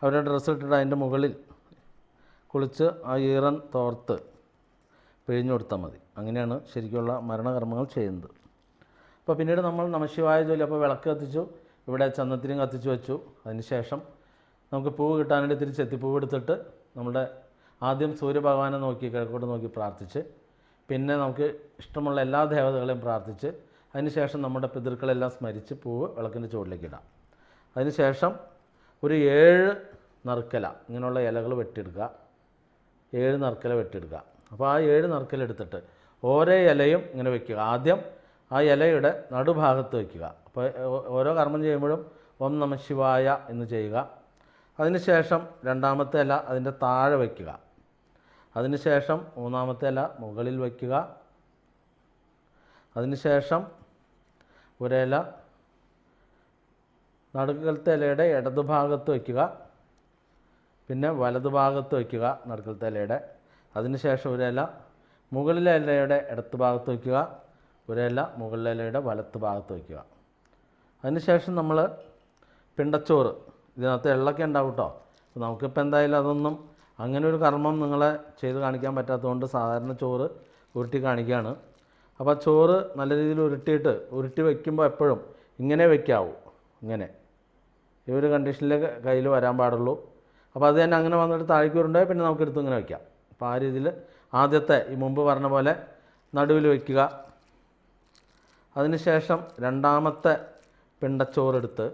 അവരുടെ ഡ്രസ്സ് ഇട്ടിട്ട് അതിന്റെ മുകളിൽ കുളിച്ച് ആ ഈറൻ തോർത്ത് പിഴിഞ്ഞു കൊടുത്താൽ മതി. അങ്ങനെയാണ് ശരിക്കുള്ള മരണകർമ്മങ്ങൾ ചെയ്യുന്നത്. അപ്പോൾ പിന്നീട് നമ്മൾ നമശിവായ ജോലി അപ്പോൾ വിളക്ക് കത്തിച്ചു ഇവിടെ ചന്ദനത്തിനും കത്തിച്ചു വെച്ചു. അതിനുശേഷം നമുക്ക് പൂവ് കിട്ടാനായിട്ട് തിരിച്ച് എത്തിപ്പൂവ് എടുത്തിട്ട് നമ്മുടെ ആദ്യം സൂര്യഭഗവാനെ നോക്കി കിഴക്കോട്ട് നോക്കി പ്രാർത്ഥിച്ച് പിന്നെ നമുക്ക് ഇഷ്ടമുള്ള എല്ലാ ദേവതകളെയും പ്രാർത്ഥിച്ച് അതിനുശേഷം നമ്മുടെ പിതൃക്കളെല്ലാം സ്മരിച്ച് പൂവ് വിളക്കിന്റെ ചുവട്ടിലേക്ക് ഇടാം. അതിനുശേഷം ഒരു ഏഴ് നറുക്കല ഇങ്ങനെയുള്ള ഇലകൾ വെട്ടിയെടുക്കുക. ഏഴ് നറുക്കല വെട്ടിയെടുക്കുക അപ്പോൾ ആ ഏഴ് നറുക്കലെടുത്തിട്ട് ഓരോ ഇലയും ഇങ്ങനെ വെക്കുക. ആദ്യം ആ ഇലയുടെ നടുഭാഗത്ത് വയ്ക്കുക അപ്പോൾ ഓരോ കർമ്മം ചെയ്യുമ്പോഴും ഓം നമ ശിവായ എന്ന് ചെയ്യുക. അതിനുശേഷം രണ്ടാമത്തെ ഇല അതിന്റെ താഴെ വയ്ക്കുക അതിനുശേഷം മൂന്നാമത്തെ ഇല മുകളിൽ വയ്ക്കുക അതിനുശേഷം ഒരില നടുക്കലത്തെ ഇലയുടെ ഇടതുഭാഗത്ത് വയ്ക്കുക പിന്നെ വലതുഭാഗത്ത് വയ്ക്കുക നടുക്കലത്തെ ഇലയുടെ അതിനുശേഷം ഒരില മുകളിലെ ഇലയുടെ ഇടത്ത് ഭാഗത്ത് വയ്ക്കുക. ഒരില മുകളിലെ ഇലയുടെ വലത്ത് ഭാഗത്ത് വയ്ക്കുക. അതിനുശേഷം നമ്മൾ പിണ്ടച്ചോറ് ഇതിനകത്ത് എള്ളൊക്കെ ഉണ്ടാവും കേട്ടോ നമുക്കിപ്പോൾ എന്തായാലും അതൊന്നും അങ്ങനെ ഒരു കർമ്മം നിങ്ങളെ ചെയ്ത് കാണിക്കാൻ പറ്റാത്തതുകൊണ്ട് സാധാരണ ചോറ് ഉരുട്ടി കാണിക്കുകയാണ്. അപ്പോൾ ചോറ് നല്ല രീതിയിൽ ഉരുട്ടിയിട്ട് ഉരുട്ടി വയ്ക്കുമ്പോൾ എപ്പോഴും ഇങ്ങനെ വയ്ക്കാവൂ ഇങ്ങനെ. ഈ ഒരു കണ്ടീഷനിൽ കയ്യിൽ വരാൻ പാടുള്ളൂ. അപ്പോൾ അത് തന്നെ അങ്ങനെ വന്നിട്ട് താഴേക്ക് ഉരുണ്ടായി പിന്നെ നമുക്ക് എടുത്ത് ഇങ്ങനെ വയ്ക്കാം അപ്പോൾ ആ രീതിയിൽ ആദ്യത്തെ ഈ മുമ്പ് പറഞ്ഞ പോലെ നടുവിൽ വയ്ക്കുക അതിനുശേഷം രണ്ടാമത്തെ പിണ്ടച്ചോറെടുത്ത്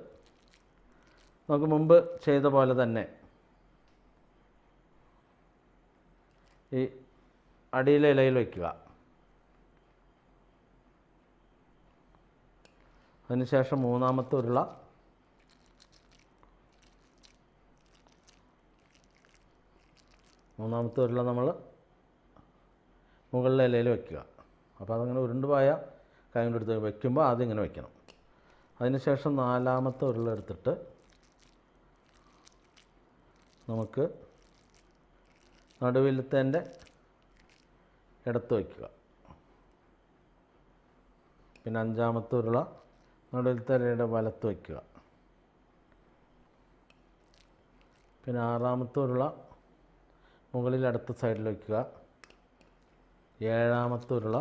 നമുക്ക് മുമ്പ് ചെയ്ത പോലെ തന്നെ ഈ അടിയിലെ ഇലയിൽ വയ്ക്കുക അതിനുശേഷം മൂന്നാമത്തെ ഉരുള മൂന്നാമത്തെ ഉരുള നമ്മൾ മുകളിലെ ഇലയിൽ വയ്ക്കുക അപ്പോൾ അതങ്ങനെ ഉരുണ്ടുപോയ കൈ കൊണ്ട് എടുത്ത് വയ്ക്കുമ്പോൾ ആദ്യം ഇങ്ങനെ വയ്ക്കണം അതിനുശേഷം നാലാമത്തെ ഉരുള എടുത്തിട്ട് നമുക്ക് നടുവിലത്തേന്റെ ഇടത്ത് വയ്ക്കുക പിന്നെ അഞ്ചാമത്തെ ഉരുള നടുവിലത്തേന്റെ വലത്ത് വയ്ക്കുക പിന്നെ ആറാമത്തെ ഉരുള മുകളിൽ അടുത്ത സൈഡിൽ വയ്ക്കുക ഏഴാമത്തെ ഉരുള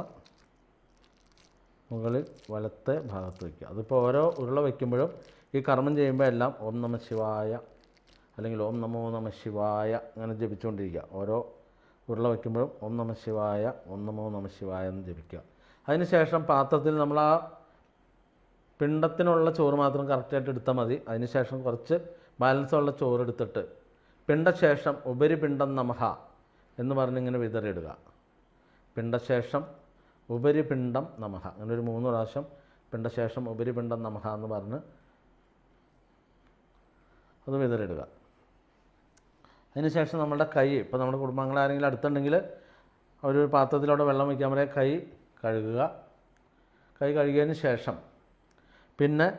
മുകളിൽ വലത്തെ ഭാഗത്ത് വയ്ക്കുക അതിപ്പോൾ ഓരോ ഉരുള വയ്ക്കുമ്പോഴും ഈ കർമ്മം ചെയ്യുമ്പോൾ എല്ലാം ഓം നമ ശിവായ അല്ലെങ്കിൽ ഓം നമോ നമ ശിവായ അങ്ങനെ ജപിച്ചുകൊണ്ടിരിക്കുക ഓരോ ഉരുള വയ്ക്കുമ്പോഴും ഓം നമ ശിവായ ഓം നമോ നമ ശിവായ എന്ന് ജപിക്കുക. അതിനുശേഷം പാത്രത്തിൽ നമ്മൾ ആ പിണ്ടത്തിനുള്ള ചോറ് മാത്രം കറക്റ്റായിട്ട് എടുത്താൽ മതി. അതിനുശേഷം കുറച്ച് ബാലൻസുള്ള ചോറ് എടുത്തിട്ട് പിണ്ടശേഷം ഉപരിപിണ്ടം നമഹ എന്ന് പറഞ്ഞിങ്ങനെ വിതറിയിടുക. പിണ്ടശേഷം ഉപരിപിണ്ടം നമഹ. അങ്ങനെ ഒരു മൂന്ന് പ്രാവശ്യം പിണ്ടശേഷം ഉപരിപിണ്ടം നമഹ എന്ന് പറഞ്ഞ് അത് വിതറിയിടുക. അതിനുശേഷം നമ്മുടെ കൈ ഇപ്പോൾ നമ്മുടെ കുടുംബങ്ങൾ ആരെങ്കിലും അടുത്തുണ്ടെങ്കിൽ ഒരു പാത്രത്തിലൂടെ വെള്ളം വയ്ക്കാൻ പറയാം കൈ കഴുകുക. കൈ കഴുകിയതിന് ശേഷം പിന്നെ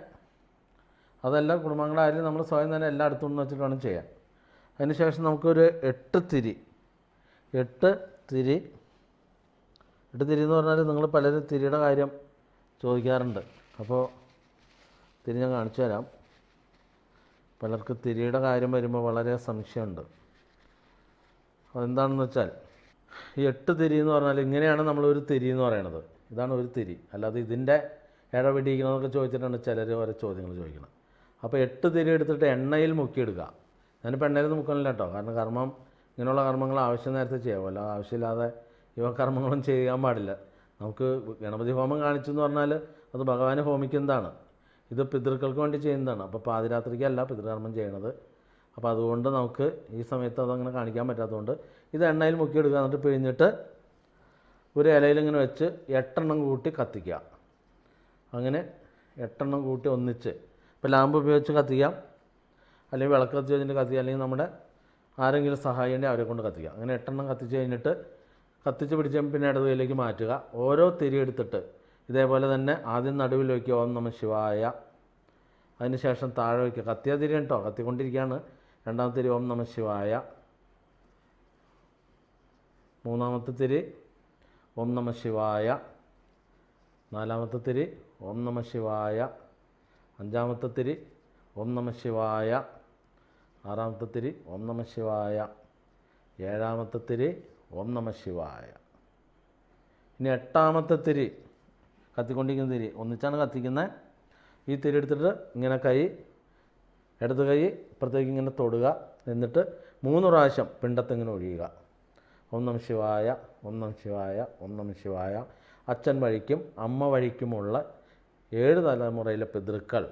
അതെല്ലാം കുടുംബാംഗങ്ങളായാലും നമ്മൾ സ്വയം തന്നെ എല്ലാം അടുത്തുനിന്ന് വെച്ചിട്ട് വേണം ചെയ്യാൻ. അതിനുശേഷം നമുക്കൊരു എട്ട് തിരി. എട്ട് തിരി. എട്ട് തിരി എന്ന് പറഞ്ഞാൽ നിങ്ങൾ പലരും തിരിയുടെ കാര്യം ചോദിക്കാറുണ്ട്. അപ്പോൾ തിരി ഞാൻ കാണിച്ചു തരാം. പലർക്ക് തിരിയുടെ കാര്യം വരുമ്പോൾ വളരെ സംശയമുണ്ട്. അതെന്താണെന്ന് വെച്ചാൽ ഈ എട്ട് തിരി എന്ന് പറഞ്ഞാൽ ഇങ്ങനെയാണ് നമ്മളൊരു തിരി എന്ന് പറയണത്. ഇതാണ് ഒരു തിരി. അല്ലാതെ ഇതിന്റെ ഇഴപിടിക്കണമെന്നൊക്കെ ചോദിച്ചിട്ടാണ് ചിലർ ഓരോ ചോദ്യങ്ങൾ ചോദിക്കുന്നത് അപ്പോൾ എട്ട് തിരി എടുത്തിട്ട് എണ്ണയിൽ മുക്കിയെടുക്കുക. ഞാനിപ്പോൾ എണ്ണയിൽ മുക്കണില്ല കേട്ടോ കാരണം കർമ്മം ഇങ്ങനെയുള്ള കർമ്മങ്ങൾ ആവശ്യം നേരത്തെ ചെയ്യാമല്ലോ ആവശ്യമില്ലാതെ ഇവ കർമ്മങ്ങളും ചെയ്യാൻ പാടില്ല. നമുക്ക് ഗണപതി ഹോമം കാണിച്ചു എന്ന് പറഞ്ഞാൽ അത് ഭഗവാനെ ഹോമിക്കുന്നതാണ്. ഇത് പിതൃക്കൾക്ക് വേണ്ടി ചെയ്യുന്നതാണ്. അപ്പോൾ പാതിരാത്രിക്കല്ല പിതൃകർമ്മം ചെയ്യണത്. അപ്പോൾ അതുകൊണ്ട് നമുക്ക് ഈ സമയത്ത് അതങ്ങനെ കാണിക്കാൻ പറ്റാത്തതുകൊണ്ട് ഇത് എണ്ണയിൽ മുക്കിയെടുക്കുക. എന്നിട്ട് പിഴിഞ്ഞിട്ട് ഒരു ഇലയിൽ ഇങ്ങനെ വെച്ച് എട്ടെണ്ണം കൂട്ടി കത്തിക്കുക. അങ്ങനെ എട്ടെണ്ണം കൂട്ടി ഒന്നിച്ച്. ഇപ്പോൾ ലാമ്പ് ഉപയോഗിച്ച് കത്തിക്കാം. അല്ലെങ്കിൽ വിളക്ക് കത്തിച്ച് കഴിഞ്ഞിട്ട് കത്തിക്കുക അല്ലെങ്കിൽ നമ്മുടെ ആരെങ്കിലും സഹായിക്കേണ്ടി അവരെ കൊണ്ട് കത്തിക്കുക. അങ്ങനെ എട്ടെണ്ണം കത്തിച്ച് കഴിഞ്ഞിട്ട് കത്തിച്ച് പിടിച്ച് പിന്നെ ഇടത് മാറ്റുക. ഓരോ തിരി എടുത്തിട്ട് ഇതേപോലെ തന്നെ ആദ്യം നടുവിൽ വയ്ക്കുക. ഓം നമ ശിവായ. അതിനുശേഷം താഴെ വയ്ക്കുക. കത്തിയ തിരി കേട്ടോ. കത്തിക്കൊണ്ടിരിക്കുകയാണ്. രണ്ടാമത്തെ തിരി ഓം നമ ശിവായ. മൂന്നാമത്തെ തിരി ഓം നമ ശിവായ. നാലാമത്തെ തിരി ഓം നമ ശിവായ. അഞ്ചാമത്തെ തിരി ഓം നമ ശിവായ. ആറാമത്തെ തിരി ഓം നമ ശിവായ. ഏഴാമത്തെ തിരി ഓം നമ ശിവായ. ഇനി എട്ടാമത്തെ തിരി കത്തിക്കൊണ്ടിരിക്കുന്ന തിരി ഒന്നിച്ചാണ് കത്തിക്കുന്നത് ഈ തിരി എടുത്തിട്ട് ഇങ്ങനെ കൈ ഇടത് കൈ ഇപ്പുറത്തേക്ക് ഇങ്ങനെ തൊടുക. എന്നിട്ട് മൂന്ന് പ്രാവശ്യം പിണ്ടത്തിങ്ങനെ ഒഴിയുക. ഓം ശിവായ ഓം ശിവായ ഓം ശിവായ. അച്ഛൻ വഴിക്കും അമ്മ വഴിക്കുമുള്ള ഏഴ് തലമുറയിലെ പിതൃക്കൾ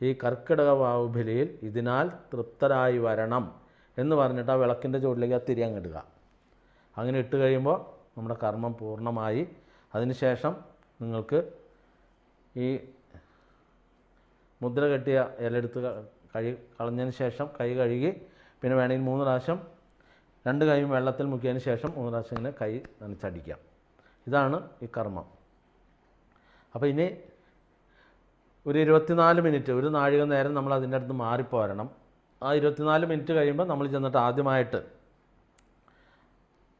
ഈ കർക്കിടക ബാഹുബലിയിൽ ഇതിനാൽ തൃപ്തരായി വരണം എന്ന് പറഞ്ഞിട്ട് ആ വിളക്കിന്റെ ചുവട്ടിലേക്ക് ആ തിരിയങ്ങിടുക അങ്ങ് അങ്ങനെ ഇട്ട് കഴിയുമ്പോൾ നമ്മുടെ കർമ്മം പൂർണമായി. അതിനുശേഷം നിങ്ങൾക്ക് ഈ മുദ്ര കെട്ടിയ ഇലെടുത്ത് കഴി കളഞ്ഞതിന് ശേഷം കൈ കഴുകി പിന്നെ വേണമെങ്കിൽ മൂന്ന് പ്രാവശ്യം രണ്ട് കൈയും വെള്ളത്തിൽ മുക്കിയതിന് ശേഷം മൂന്ന് പ്രാവശ്യം ഇങ്ങനെ കൈ നനച്ചടിക്കാം ഇതാണ് ഈ കർമ്മം. അപ്പോൾ ഇനി ഒരു ഇരുപത്തിനാല് മിനിറ്റ് ഒരു നാഴിക നേരം നമ്മൾ അതിന്റെ അടുത്ത് മാറിപ്പോരണം. ആ ഇരുപത്തിനാല് മിനിറ്റ് കഴിയുമ്പോൾ നമ്മൾ ചെന്നിട്ട് ആദ്യമായിട്ട്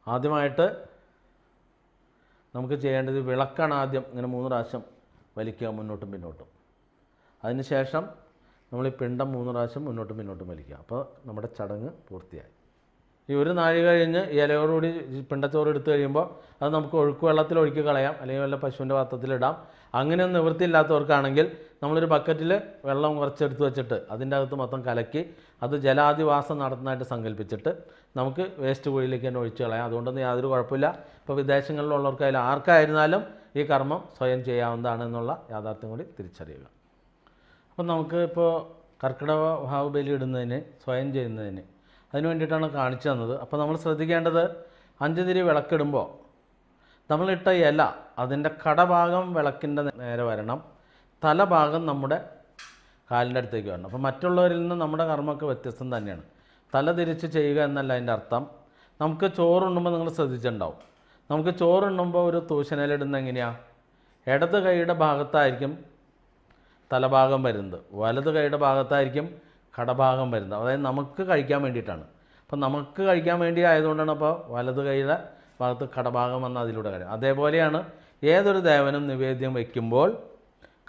ആദ്യമായിട്ട് നമുക്ക് ചെയ്യേണ്ടത് വിളക്കാണ് ആദ്യം. ഇങ്ങനെ മൂന്ന് പ്രാവശ്യം വലിക്കുക മുന്നോട്ടും പിന്നോട്ടും. അതിനുശേഷം നമ്മൾ ഈ പിണ്ടം മൂന്ന് പ്രാവശ്യം മുന്നോട്ടും പിന്നോട്ടും വലിക്കുക. അപ്പോൾ നമ്മുടെ ചടങ്ങ് പൂർത്തിയായി. ഈ ഒരു നാഴി കഴിഞ്ഞ് ഇലയോടുകൂടി പിണ്ടച്ചോറ് എടുത്തു കഴിയുമ്പോൾ അത് നമുക്ക് ഒഴുക്ക് വെള്ളത്തിൽ ഒഴുക്കി കളയാം. അല്ലെങ്കിൽ വല്ല പശുവിന്റെ പാത്രത്തിലിടാം അങ്ങനെ നിവൃത്തിയില്ലാത്തവർക്കാണെങ്കിൽ നമ്മളൊരു ബക്കറ്റിൽ വെള്ളം കുറച്ചെടുത്ത് വെച്ചിട്ട് അതിന്റെ അകത്ത് മൊത്തം കലക്കി അത് ജലാധിവാസം നടത്തുന്നതായിട്ട് സങ്കല്പിച്ചിട്ട് നമുക്ക് വേസ്റ്റ് കുഴിയിലേക്ക് തന്നെ ഒഴിച്ചു കളയാം. അതുകൊണ്ടൊന്നും യാതൊരു കുഴപ്പമില്ല. ഇപ്പോൾ വിദേശങ്ങളിലുള്ളവർക്കായാലും ആർക്കായിരുന്നാലും ഈ കർമ്മം സ്വയം ചെയ്യാവുന്നതാണ് എന്നുള്ള യാഥാർത്ഥ്യം കൂടി തിരിച്ചറിയുക. അപ്പം നമുക്ക് ഇപ്പോൾ കർക്കിടക ഭാവ് ബലി ഇടുന്നതിന് സ്വയം ചെയ്യുന്നതിന് അതിന് വേണ്ടിയിട്ടാണ് കാണിച്ചു തന്നത്. അപ്പോൾ നമ്മൾ ശ്രദ്ധിക്കേണ്ടത് അഞ്ച് തിരി വിളക്കിടുമ്പോൾ നമ്മളിട്ട ഇല അതിന്റെ കടഭാഗം വിളക്കിന്റെ നേരെ വരണം. തലഭാഗം നമ്മുടെ കാലിന്റെ അടുത്തേക്ക് വരണം. അപ്പോൾ മറ്റുള്ളവരിൽ നിന്ന് നമ്മുടെ കർമ്മമൊക്കെ വ്യത്യസ്തം തന്നെയാണ്. തല തിരിച്ച് ചെയ്യുക എന്നല്ല അതിന്റെ അർത്ഥം. നമുക്ക് ചോറുണ്ണുമ്പോൾ നിങ്ങൾ ശ്രദ്ധിച്ചിട്ടുണ്ടാവും. നമുക്ക് ചോറുണ്ണുമ്പോൾ ഒരു തൂശനിലിടുന്നത് എങ്ങനെയാണ് ഇടത് കൈയുടെ ഭാഗത്തായിരിക്കും തലഭാഗം വരുന്നത്. വലത് കൈയുടെ ഭാഗത്തായിരിക്കും കടഭാഗം വരുന്നത്. അതായത് നമുക്ക് കഴിക്കാൻ വേണ്ടിയിട്ടാണ്. അപ്പം നമുക്ക് കഴിക്കാൻ വേണ്ടി ആയതുകൊണ്ടാണ് അപ്പോൾ വലത് കൈയുടെ ഭാഗത്ത് കടഭാഗം വന്ന അതിലൂടെ കാര്യം. അതേപോലെയാണ് ഏതൊരു ദേവനും നിവേദ്യം വയ്ക്കുമ്പോൾ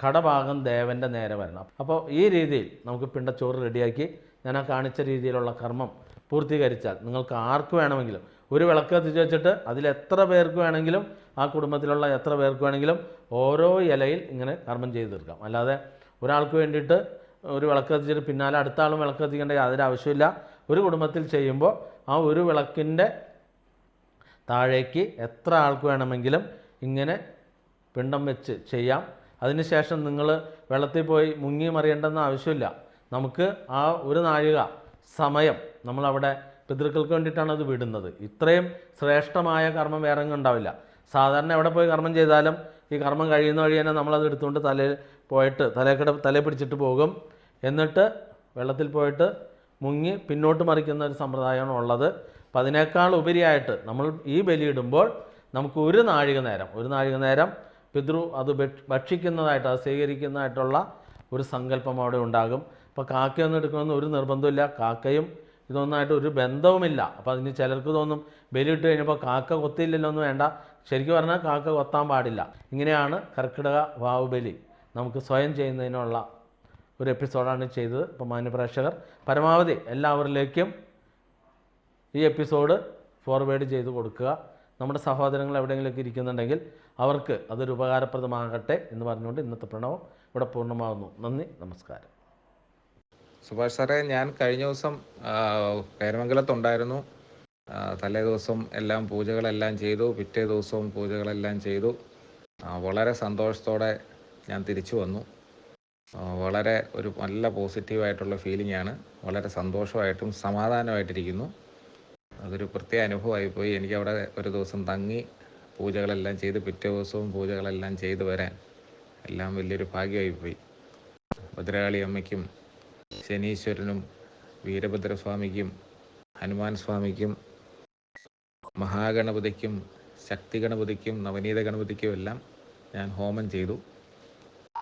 കടഭാഗം ദേവന്റെ നേരെ വരണം. അപ്പോൾ ഈ രീതിയിൽ നമുക്ക് പിണ്ടച്ചോറ് റെഡിയാക്കി ഞാൻ ആ കാണിച്ച രീതിയിലുള്ള കർമ്മം പൂർത്തീകരിച്ചാൽ നിങ്ങൾക്ക് ആർക്ക് വേണമെങ്കിലും ഒരു വിളക്ക് കത്തിച്ച് വെച്ചിട്ട് അതിൽ എത്ര പേർക്ക് വേണമെങ്കിലും ആ കുടുംബത്തിലുള്ള എത്ര പേർക്ക് വേണമെങ്കിലും ഓരോ ഇലയിൽ ഇങ്ങനെ കർമ്മം ചെയ്തു തീർക്കാം. അല്ലാതെ ഒരാൾക്ക് വേണ്ടിയിട്ട് ഒരു വിളക്ക് കത്തിച്ചിട്ട് പിന്നാലെ അടുത്ത ആളും വിളക്ക് കത്തിക്കേണ്ട യാതൊരു ആവശ്യമില്ല ഒരു കുടുംബത്തിൽ ചെയ്യുമ്പോൾ ആ ഒരു വിളക്കിന്റെ താഴേക്ക് എത്ര ആൾക്ക് വേണമെങ്കിലും ഇങ്ങനെ പിണ്ടം വെച്ച് ചെയ്യാം. അതിനുശേഷം നിങ്ങൾ വെള്ളത്തിൽ പോയി മുങ്ങി മറിയേണ്ടെന്ന ആവശ്യമില്ല. നമുക്ക് ആ ഒരു നാഴിക സമയം നമ്മളവിടെ പിതൃക്കൾക്ക് വേണ്ടിയിട്ടാണ് അത് വിടുന്നത്. ഇത്രയും ശ്രേഷ്ഠമായ കർമ്മം വേറെ ഉണ്ടാവില്ല. സാധാരണ എവിടെ പോയി കർമ്മം ചെയ്താലും ഈ കർമ്മം കഴിയുന്ന വഴി തന്നെ നമ്മളത് എടുത്തുകൊണ്ട് തലയിൽ പോയിട്ട് തലക്കിട തലയിൽ പിടിച്ചിട്ട് പോകും. എന്നിട്ട് വെള്ളത്തിൽ പോയിട്ട് മുങ്ങി പിന്നോട്ട് മറിക്കുന്ന ഒരു സമ്പ്രദായമാണ് ഉള്ളത്. അപ്പം അതിനേക്കാൾ ഉപരിയായിട്ട് നമ്മൾ ഈ ബലിയിടുമ്പോൾ നമുക്ക് ഒരു നാഴിക നേരം ഒരു നാഴിക നേരം പിതൃ അത് ഭക്ഷിക്കുന്നതായിട്ട് അത് സ്വീകരിക്കുന്നതായിട്ടുള്ള ഒരു സങ്കല്പം അവിടെ ഉണ്ടാകും. അപ്പോൾ കാക്കയൊന്നും എടുക്കണമെന്ന് ഒരു നിർബന്ധമില്ല കാക്കയും ഇതൊന്നായിട്ട് ഒരു ബന്ധവുമില്ല. അപ്പോൾ അതിന് ചിലർക്ക് തോന്നും ബലിയിട്ട് കഴിഞ്ഞപ്പോൾ കാക്ക കൊത്തിയില്ലല്ലോ ഒന്നും വേണ്ട. ശരിക്കും പറഞ്ഞാൽ കാക്ക കൊത്താൻ പാടില്ല. ഇങ്ങനെയാണ് കർക്കിടക വാവുബലി നമുക്ക് സ്വയം ചെയ്യുന്നതിനുള്ള ഒരു എപ്പിസോഡാണ് ചെയ്തത്. അപ്പോൾ മാന്യപ്രേക്ഷകർ പരമാവധി എല്ലാവരിലേക്കും ഈ എപ്പിസോഡ് ഫോർവേഡ് ചെയ്ത് കൊടുക്കുക. നമ്മുടെ സഹോദരങ്ങൾ എവിടെയെങ്കിലുമൊക്കെ ഇരിക്കുന്നുണ്ടെങ്കിൽ അവർക്ക് അതൊരു ഉപകാരപ്രദമാകട്ടെ എന്ന് പറഞ്ഞുകൊണ്ട് ഇന്നത്തെ പ്രണവം ഇവിടെ പൂർണമാകുന്നു നന്ദി നമസ്കാരം. സുഭാഷ് സാറേ ഞാൻ കഴിഞ്ഞ ദിവസം പേരമംഗലത്തുണ്ടായിരുന്നു തലേ ദിവസം എല്ലാം പൂജകളെല്ലാം ചെയ്തു പിറ്റേ ദിവസവും പൂജകളെല്ലാം ചെയ്തു. വളരെ സന്തോഷത്തോടെ ഞാൻ തിരിച്ചു വന്നു. വളരെ ഒരു നല്ല പോസിറ്റീവായിട്ടുള്ള ഫീലിംഗ് ആണ്. വളരെ സന്തോഷമായിട്ടും സമാധാനമായിട്ടിരിക്കുന്നു. അതൊരു പ്രത്യേക അനുഭവമായി പോയി. എനിക്ക് അവിടെ ഒരു ദിവസം തങ്ങി പൂജകളെല്ലാം ചെയ്ത് പിറ്റേ ദിവസവും പൂജകളെല്ലാം ചെയ്തു വരാൻ എല്ലാം വലിയൊരു ഭാഗ്യമായി പോയി. ഭദ്രകാളി അമ്മയ്ക്കും ശനീശ്വരനും വീരഭദ്രസ്വാമിക്കും ഹനുമാൻ സ്വാമിക്കും മഹാഗണപതിക്കും ശക്തി ഗണപതിക്കും നവനീത ഗണപതിക്കും എല്ലാം ഞാൻ ഹോമം ചെയ്തു.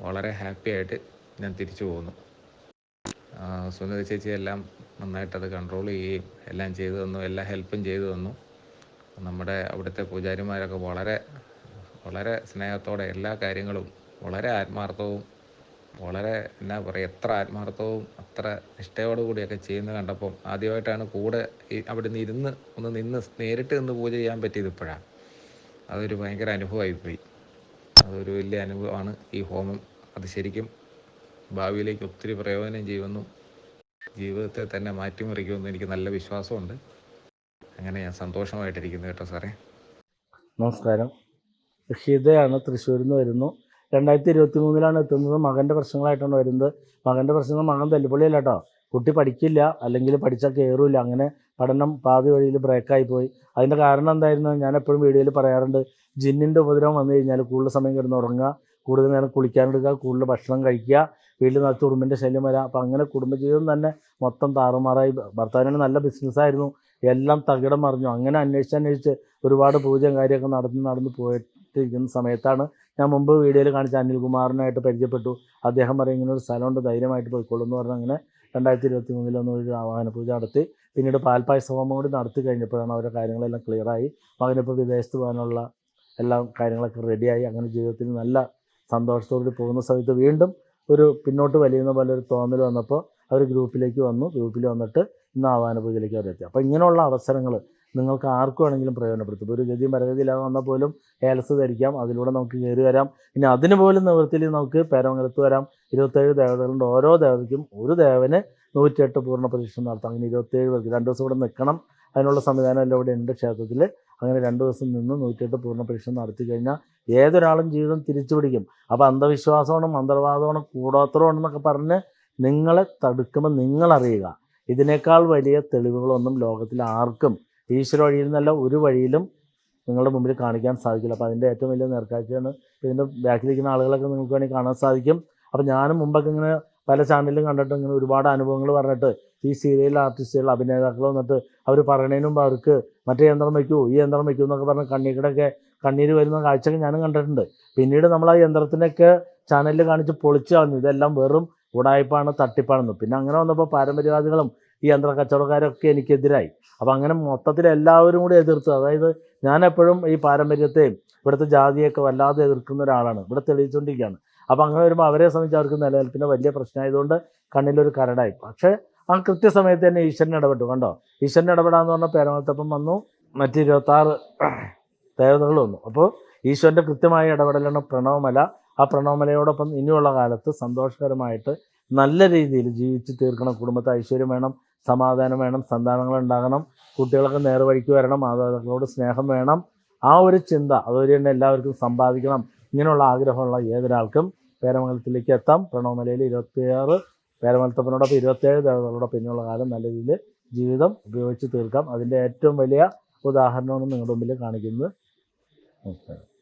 വളരെ ഹാപ്പിയായിട്ട് ഞാൻ തിരിച്ചു പോന്നു. ആ, സുനിത ചേച്ചി എല്ലാം നന്നായിട്ട് അത് കൺട്രോൾ ചെയ്യുകയും എല്ലാം ചെയ്തു തന്നു എല്ലാ ഹെൽപ്പും ചെയ്തു തന്നു. നമ്മുടെ അവിടുത്തെ പൂജാരിമാരൊക്കെ വളരെ വളരെ സ്നേഹത്തോടെ എല്ലാ കാര്യങ്ങളും വളരെ ആത്മാർത്ഥവും വളരെ എന്നാ പറയുക എത്ര ആത്മാർത്ഥവും അത്ര നിഷ്ഠയോടുകൂടിയൊക്കെ ചെയ്യുന്നത് കണ്ടപ്പം ആദ്യമായിട്ടാണ് കൂടെ ഈ അവിടെ നിന്ന് ഇരുന്ന് ഒന്ന് നിന്ന് നേരിട്ട് നിന്ന് പൂജ ചെയ്യാൻ പറ്റിയത് ഇപ്പോഴാണ്. അതൊരു ഭയങ്കര അനുഭവമായിപ്പോയി. അതൊരു വലിയ അനുഭവമാണ് ഈ ഹോമം. അത് ശരിക്കും ഭാവിയിലേക്ക് ഒത്തിരി പ്രയോജനം ചെയ്യുമെന്നും ജീവിതത്തെ തന്നെ മാറ്റിമറിക്കുമെന്ന് എനിക്ക് നല്ല വിശ്വാസമുണ്ട്. അങ്ങനെ ഞാൻ സന്തോഷമായിട്ടിരിക്കുന്നു കേട്ടോ സാറേ. നമസ്കാരം. ഹിതയാണ് തൃശ്ശൂരിൽ നിന്ന് വരുന്നു. രണ്ടായിരത്തി ഇരുപത്തി മൂന്നിലാണ് എത്തുന്നത്. മകന്റെ പ്രശ്നങ്ങളായിട്ടാണ് വരുന്നത്. മകന്റെ പ്രശ്നങ്ങൾ മകൻ തല്ലുപൊളിയല്ല കേട്ടോ. കുട്ടി പഠിക്കില്ല അല്ലെങ്കിൽ പഠിച്ചാൽ കയറില്ല അങ്ങനെ പഠനം പാതി വഴിയിൽ ബ്രേക്കായി പോയി. അതിന്റെ കാരണം എന്തായിരുന്നു? ഞാൻ എപ്പോഴും വീഡിയോയിൽ പറയാറുണ്ട്. ജിന്നിന്റെ ഉപദ്രവം വന്നു കഴിഞ്ഞാൽ കൂടുതൽ സമയം കിടന്ന് ഉറങ്ങുക കൂടുതൽ നേരം കുളിക്കാനെടുക്കുക കൂടുതൽ ഭക്ഷണം കഴിക്കുക വീട്ടിൽ നിന്ന് തുറുമ്പിന്റെ ശല്യം വരാം. അപ്പം അങ്ങനെ കുടുംബജീവിതം തന്നെ മൊത്തം താറുമാറായി. ഭർത്താവിന് നല്ല ബിസിനസ്സായിരുന്നു. എല്ലാം തകിടം മറിഞ്ഞു. അങ്ങനെ അന്വേഷിച്ച് അന്വേഷിച്ച് ഒരുപാട് പൂജയും കാര്യമൊക്കെ നടന്ന് നടന്ന് പോയിട്ടിരിക്കുന്ന സമയത്താണ് ഞാൻ മുമ്പ് വീഡിയോയിൽ കാണിച്ച അനിൽകുമാറിനായിട്ട് പരിചയപ്പെട്ടു. അദ്ദേഹം പറയും ഇങ്ങനെ ഒരു സ്ഥലമുണ്ട് ധൈര്യമായിട്ട് പോയിക്കോളൂ എന്ന് പറഞ്ഞ് അങ്ങനെ രണ്ടായിരത്തി ഇരുപത്തി മൂന്നിലൊന്നും ഒരു ആവാഹന പൂജ നടത്തി. പിന്നീട് പാൽപ്പായസ കൂടി നടത്തി കഴിഞ്ഞപ്പോഴാണ് അവരുടെ കാര്യങ്ങളെല്ലാം ക്ലിയറായി മകനിപ്പോൾ വിദേശത്ത് പോകാനുള്ള എല്ലാ കാര്യങ്ങളൊക്കെ റെഡിയായി അങ്ങനെ ജീവിതത്തിൽ നല്ല സന്തോഷത്തോടെ പോകുന്ന സമയത്ത് വീണ്ടും ഒരു പിന്നോട്ട് വലിയുന്ന പോലെ ഒരു തോന്നൽ വന്നപ്പോൾ അവർ ഗ്രൂപ്പിലേക്ക് വന്നു. ഗ്രൂപ്പിൽ വന്നിട്ട് ഇന്ന് ആവാന പൂജയിലേക്ക് അവരെത്തി അപ്പോൾ ഇങ്ങനെയുള്ള അവസരങ്ങൾ നിങ്ങൾക്ക് ആർക്കും ആണെങ്കിലും പ്രയോജനപ്പെടുത്തും. ഒരു ഗതി മരഗതിയിലാതെ വന്നാൽ പോലും ഏലസ് ധരിക്കാം. അതിലൂടെ നമുക്ക് കയറി വരാം. പിന്നെ അതിന് പോലും നിവൃത്തിയിൽ നമുക്ക് പേരമംഗലത്ത് വരാം. ഇരുപത്തേഴ് ദേവതകളുണ്ട്. ഓരോ ദേവതയ്ക്കും ഒരു ദേവന് നൂറ്റിയെട്ട് പൂർണ പ്രതിഷ്ഠ നടത്താം. അങ്ങനെ ഇരുപത്തേഴ് പേർക്ക് രണ്ട് ദിവസം ഇവിടെ നിൽക്കണം. അതിനുള്ള സംവിധാനം എല്ലാം ഇവിടെ ഉണ്ട് ക്ഷേത്രത്തിൽ. അങ്ങനെ രണ്ട് ദിവസം നിന്ന് നൂറ്റിയെട്ട് പൂർണ പരീക്ഷ നടത്തി കഴിഞ്ഞാൽ ഏതൊരാളും ജീവിതം തിരിച്ചു പിടിക്കും അപ്പോൾ അന്ധവിശ്വാസമാണ് മന്ത്രവാദമാണ് കൂടോത്രമാണെന്നൊക്കെ പറഞ്ഞ് നിങ്ങളെ തടുക്കുമ്പോൾ നിങ്ങളറിയുക. ഇതിനേക്കാൾ വലിയ തെളിവുകളൊന്നും ലോകത്തിൽ ആർക്കും ഈശ്വര വഴിയിൽ നിന്നല്ല ഒരു വഴിയിലും നിങ്ങളുടെ മുമ്പിൽ കാണിക്കാൻ സാധിക്കില്ല. അപ്പോൾ അതിന്റെ ഏറ്റവും വലിയ നേർക്കാഴ്ചയാണ് ഇതിന്റെ ബാക്കിലിരിക്കുന്ന ആളുകളൊക്കെ നിങ്ങൾക്ക് വേണമെങ്കിൽ കാണാൻ സാധിക്കും. അപ്പോൾ ഞാനും മുമ്പൊക്കെ ഇങ്ങനെ പല ചാനലിലും കണ്ടിട്ട് ഇങ്ങനെ ഒരുപാട് അനുഭവങ്ങൾ പറഞ്ഞിട്ട് ഈ സീരിയൽ ആർട്ടിസ്റ്റുകൾ അഭിനേതാക്കൾ വന്നിട്ട് അവർ പറയണേനും അവർക്ക് മറ്റേ യന്ത്രം വയ്ക്കൂ ഈ യന്ത്രം വയ്ക്കൂ എന്നൊക്കെ പറഞ്ഞ് കണ്ണീരുടെയൊക്കെ കണ്ണീര് വരുന്ന കാഴ്ചയൊക്കെ ഞാനും കണ്ടിട്ടുണ്ട്. പിന്നീട് നമ്മൾ ആ യന്ത്രത്തിനൊക്കെ ചാനലിൽ കാണിച്ച് പൊളിച്ചു കളഞ്ഞു. ഇതെല്ലാം വെറും ഉടായ്പാണ് തട്ടിപ്പാണെന്ന്. പിന്നെ അങ്ങനെ വന്നപ്പോൾ പാരമ്പര്യവാദികളും ഈ യന്ത്ര കച്ചവടക്കാരൊക്കെ എനിക്കെതിരായി. അപ്പോൾ അങ്ങനെ മൊത്തത്തിൽ എല്ലാവരും കൂടി എതിർത്തു അതായത് ഞാൻ എപ്പോഴും ഈ പാരമ്പര്യത്തെയും ഇവിടുത്തെ ജാതിയൊക്കെ വല്ലാതെ എതിർക്കുന്ന ഒരാളാണ്. ഇവിടെ തെളിയിച്ചുകൊണ്ടിരിക്കുകയാണ് അപ്പോൾ അങ്ങനെ വരുമ്പോൾ അവരെ സംബന്ധിച്ച് അവർക്ക് നിലനിൽപ്പിന്റെ വലിയ പ്രശ്നമായതുകൊണ്ട് കണ്ണിലൊരു കരടായി. പക്ഷേ ആ കൃത്യസമയത്ത് തന്നെ ഈശ്വരൻ ഇടപെട്ടു. കണ്ടോ? ഈശ്വരൻ ഇടപെടാന്ന് പറഞ്ഞാൽ പേരമത്തപ്പം വന്നു. മറ്റ് ഇരുപത്താറ് ദേവതകൾ വന്നു. അപ്പോൾ ഈശ്വരന്റെ കൃത്യമായ ഇടപെടലാണ് പ്രണവമല. ആ പ്രണവമലയോടൊപ്പം ഇനിയുള്ള കാലത്ത് സന്തോഷകരമായിട്ട് നല്ല രീതിയിൽ ജീവിച്ച് തീർക്കണം കുടുംബത്തെ ഐശ്വര്യം വേണം സമാധാനം വേണം സന്താനങ്ങൾ ഉണ്ടാകണം കുട്ടികളൊക്കെ നേർവഴിക്ക് വരണം മാതാപിതാക്കളോട് സ്നേഹം വേണം. ആ ഒരു ചിന്ത അതുവരെ തന്നെ എല്ലാവർക്കും സമ്പാദിക്കണം. ഇങ്ങനെയുള്ള ആഗ്രഹമുള്ള ഏതൊരാൾക്കും പേരമംഗലത്തിലേക്ക് എത്താം. പ്രണവമലയിൽ ഇരുപത്തിയാറ് പേരമംഗലത്തപ്പനോടൊപ്പം ഇരുപത്തേഴ് ദേവതകളോടൊപ്പം ഇനിയുള്ള കാലം നല്ല രീതിയിൽ ജീവിതം ഉപയോഗിച്ച് തീർക്കാം. അതിന്റെ ഏറ്റവും വലിയ ഉദാഹരണമാണ് നിങ്ങളുടെ മുമ്പിൽ കാണിക്കുന്നത്. നമസ്കാരം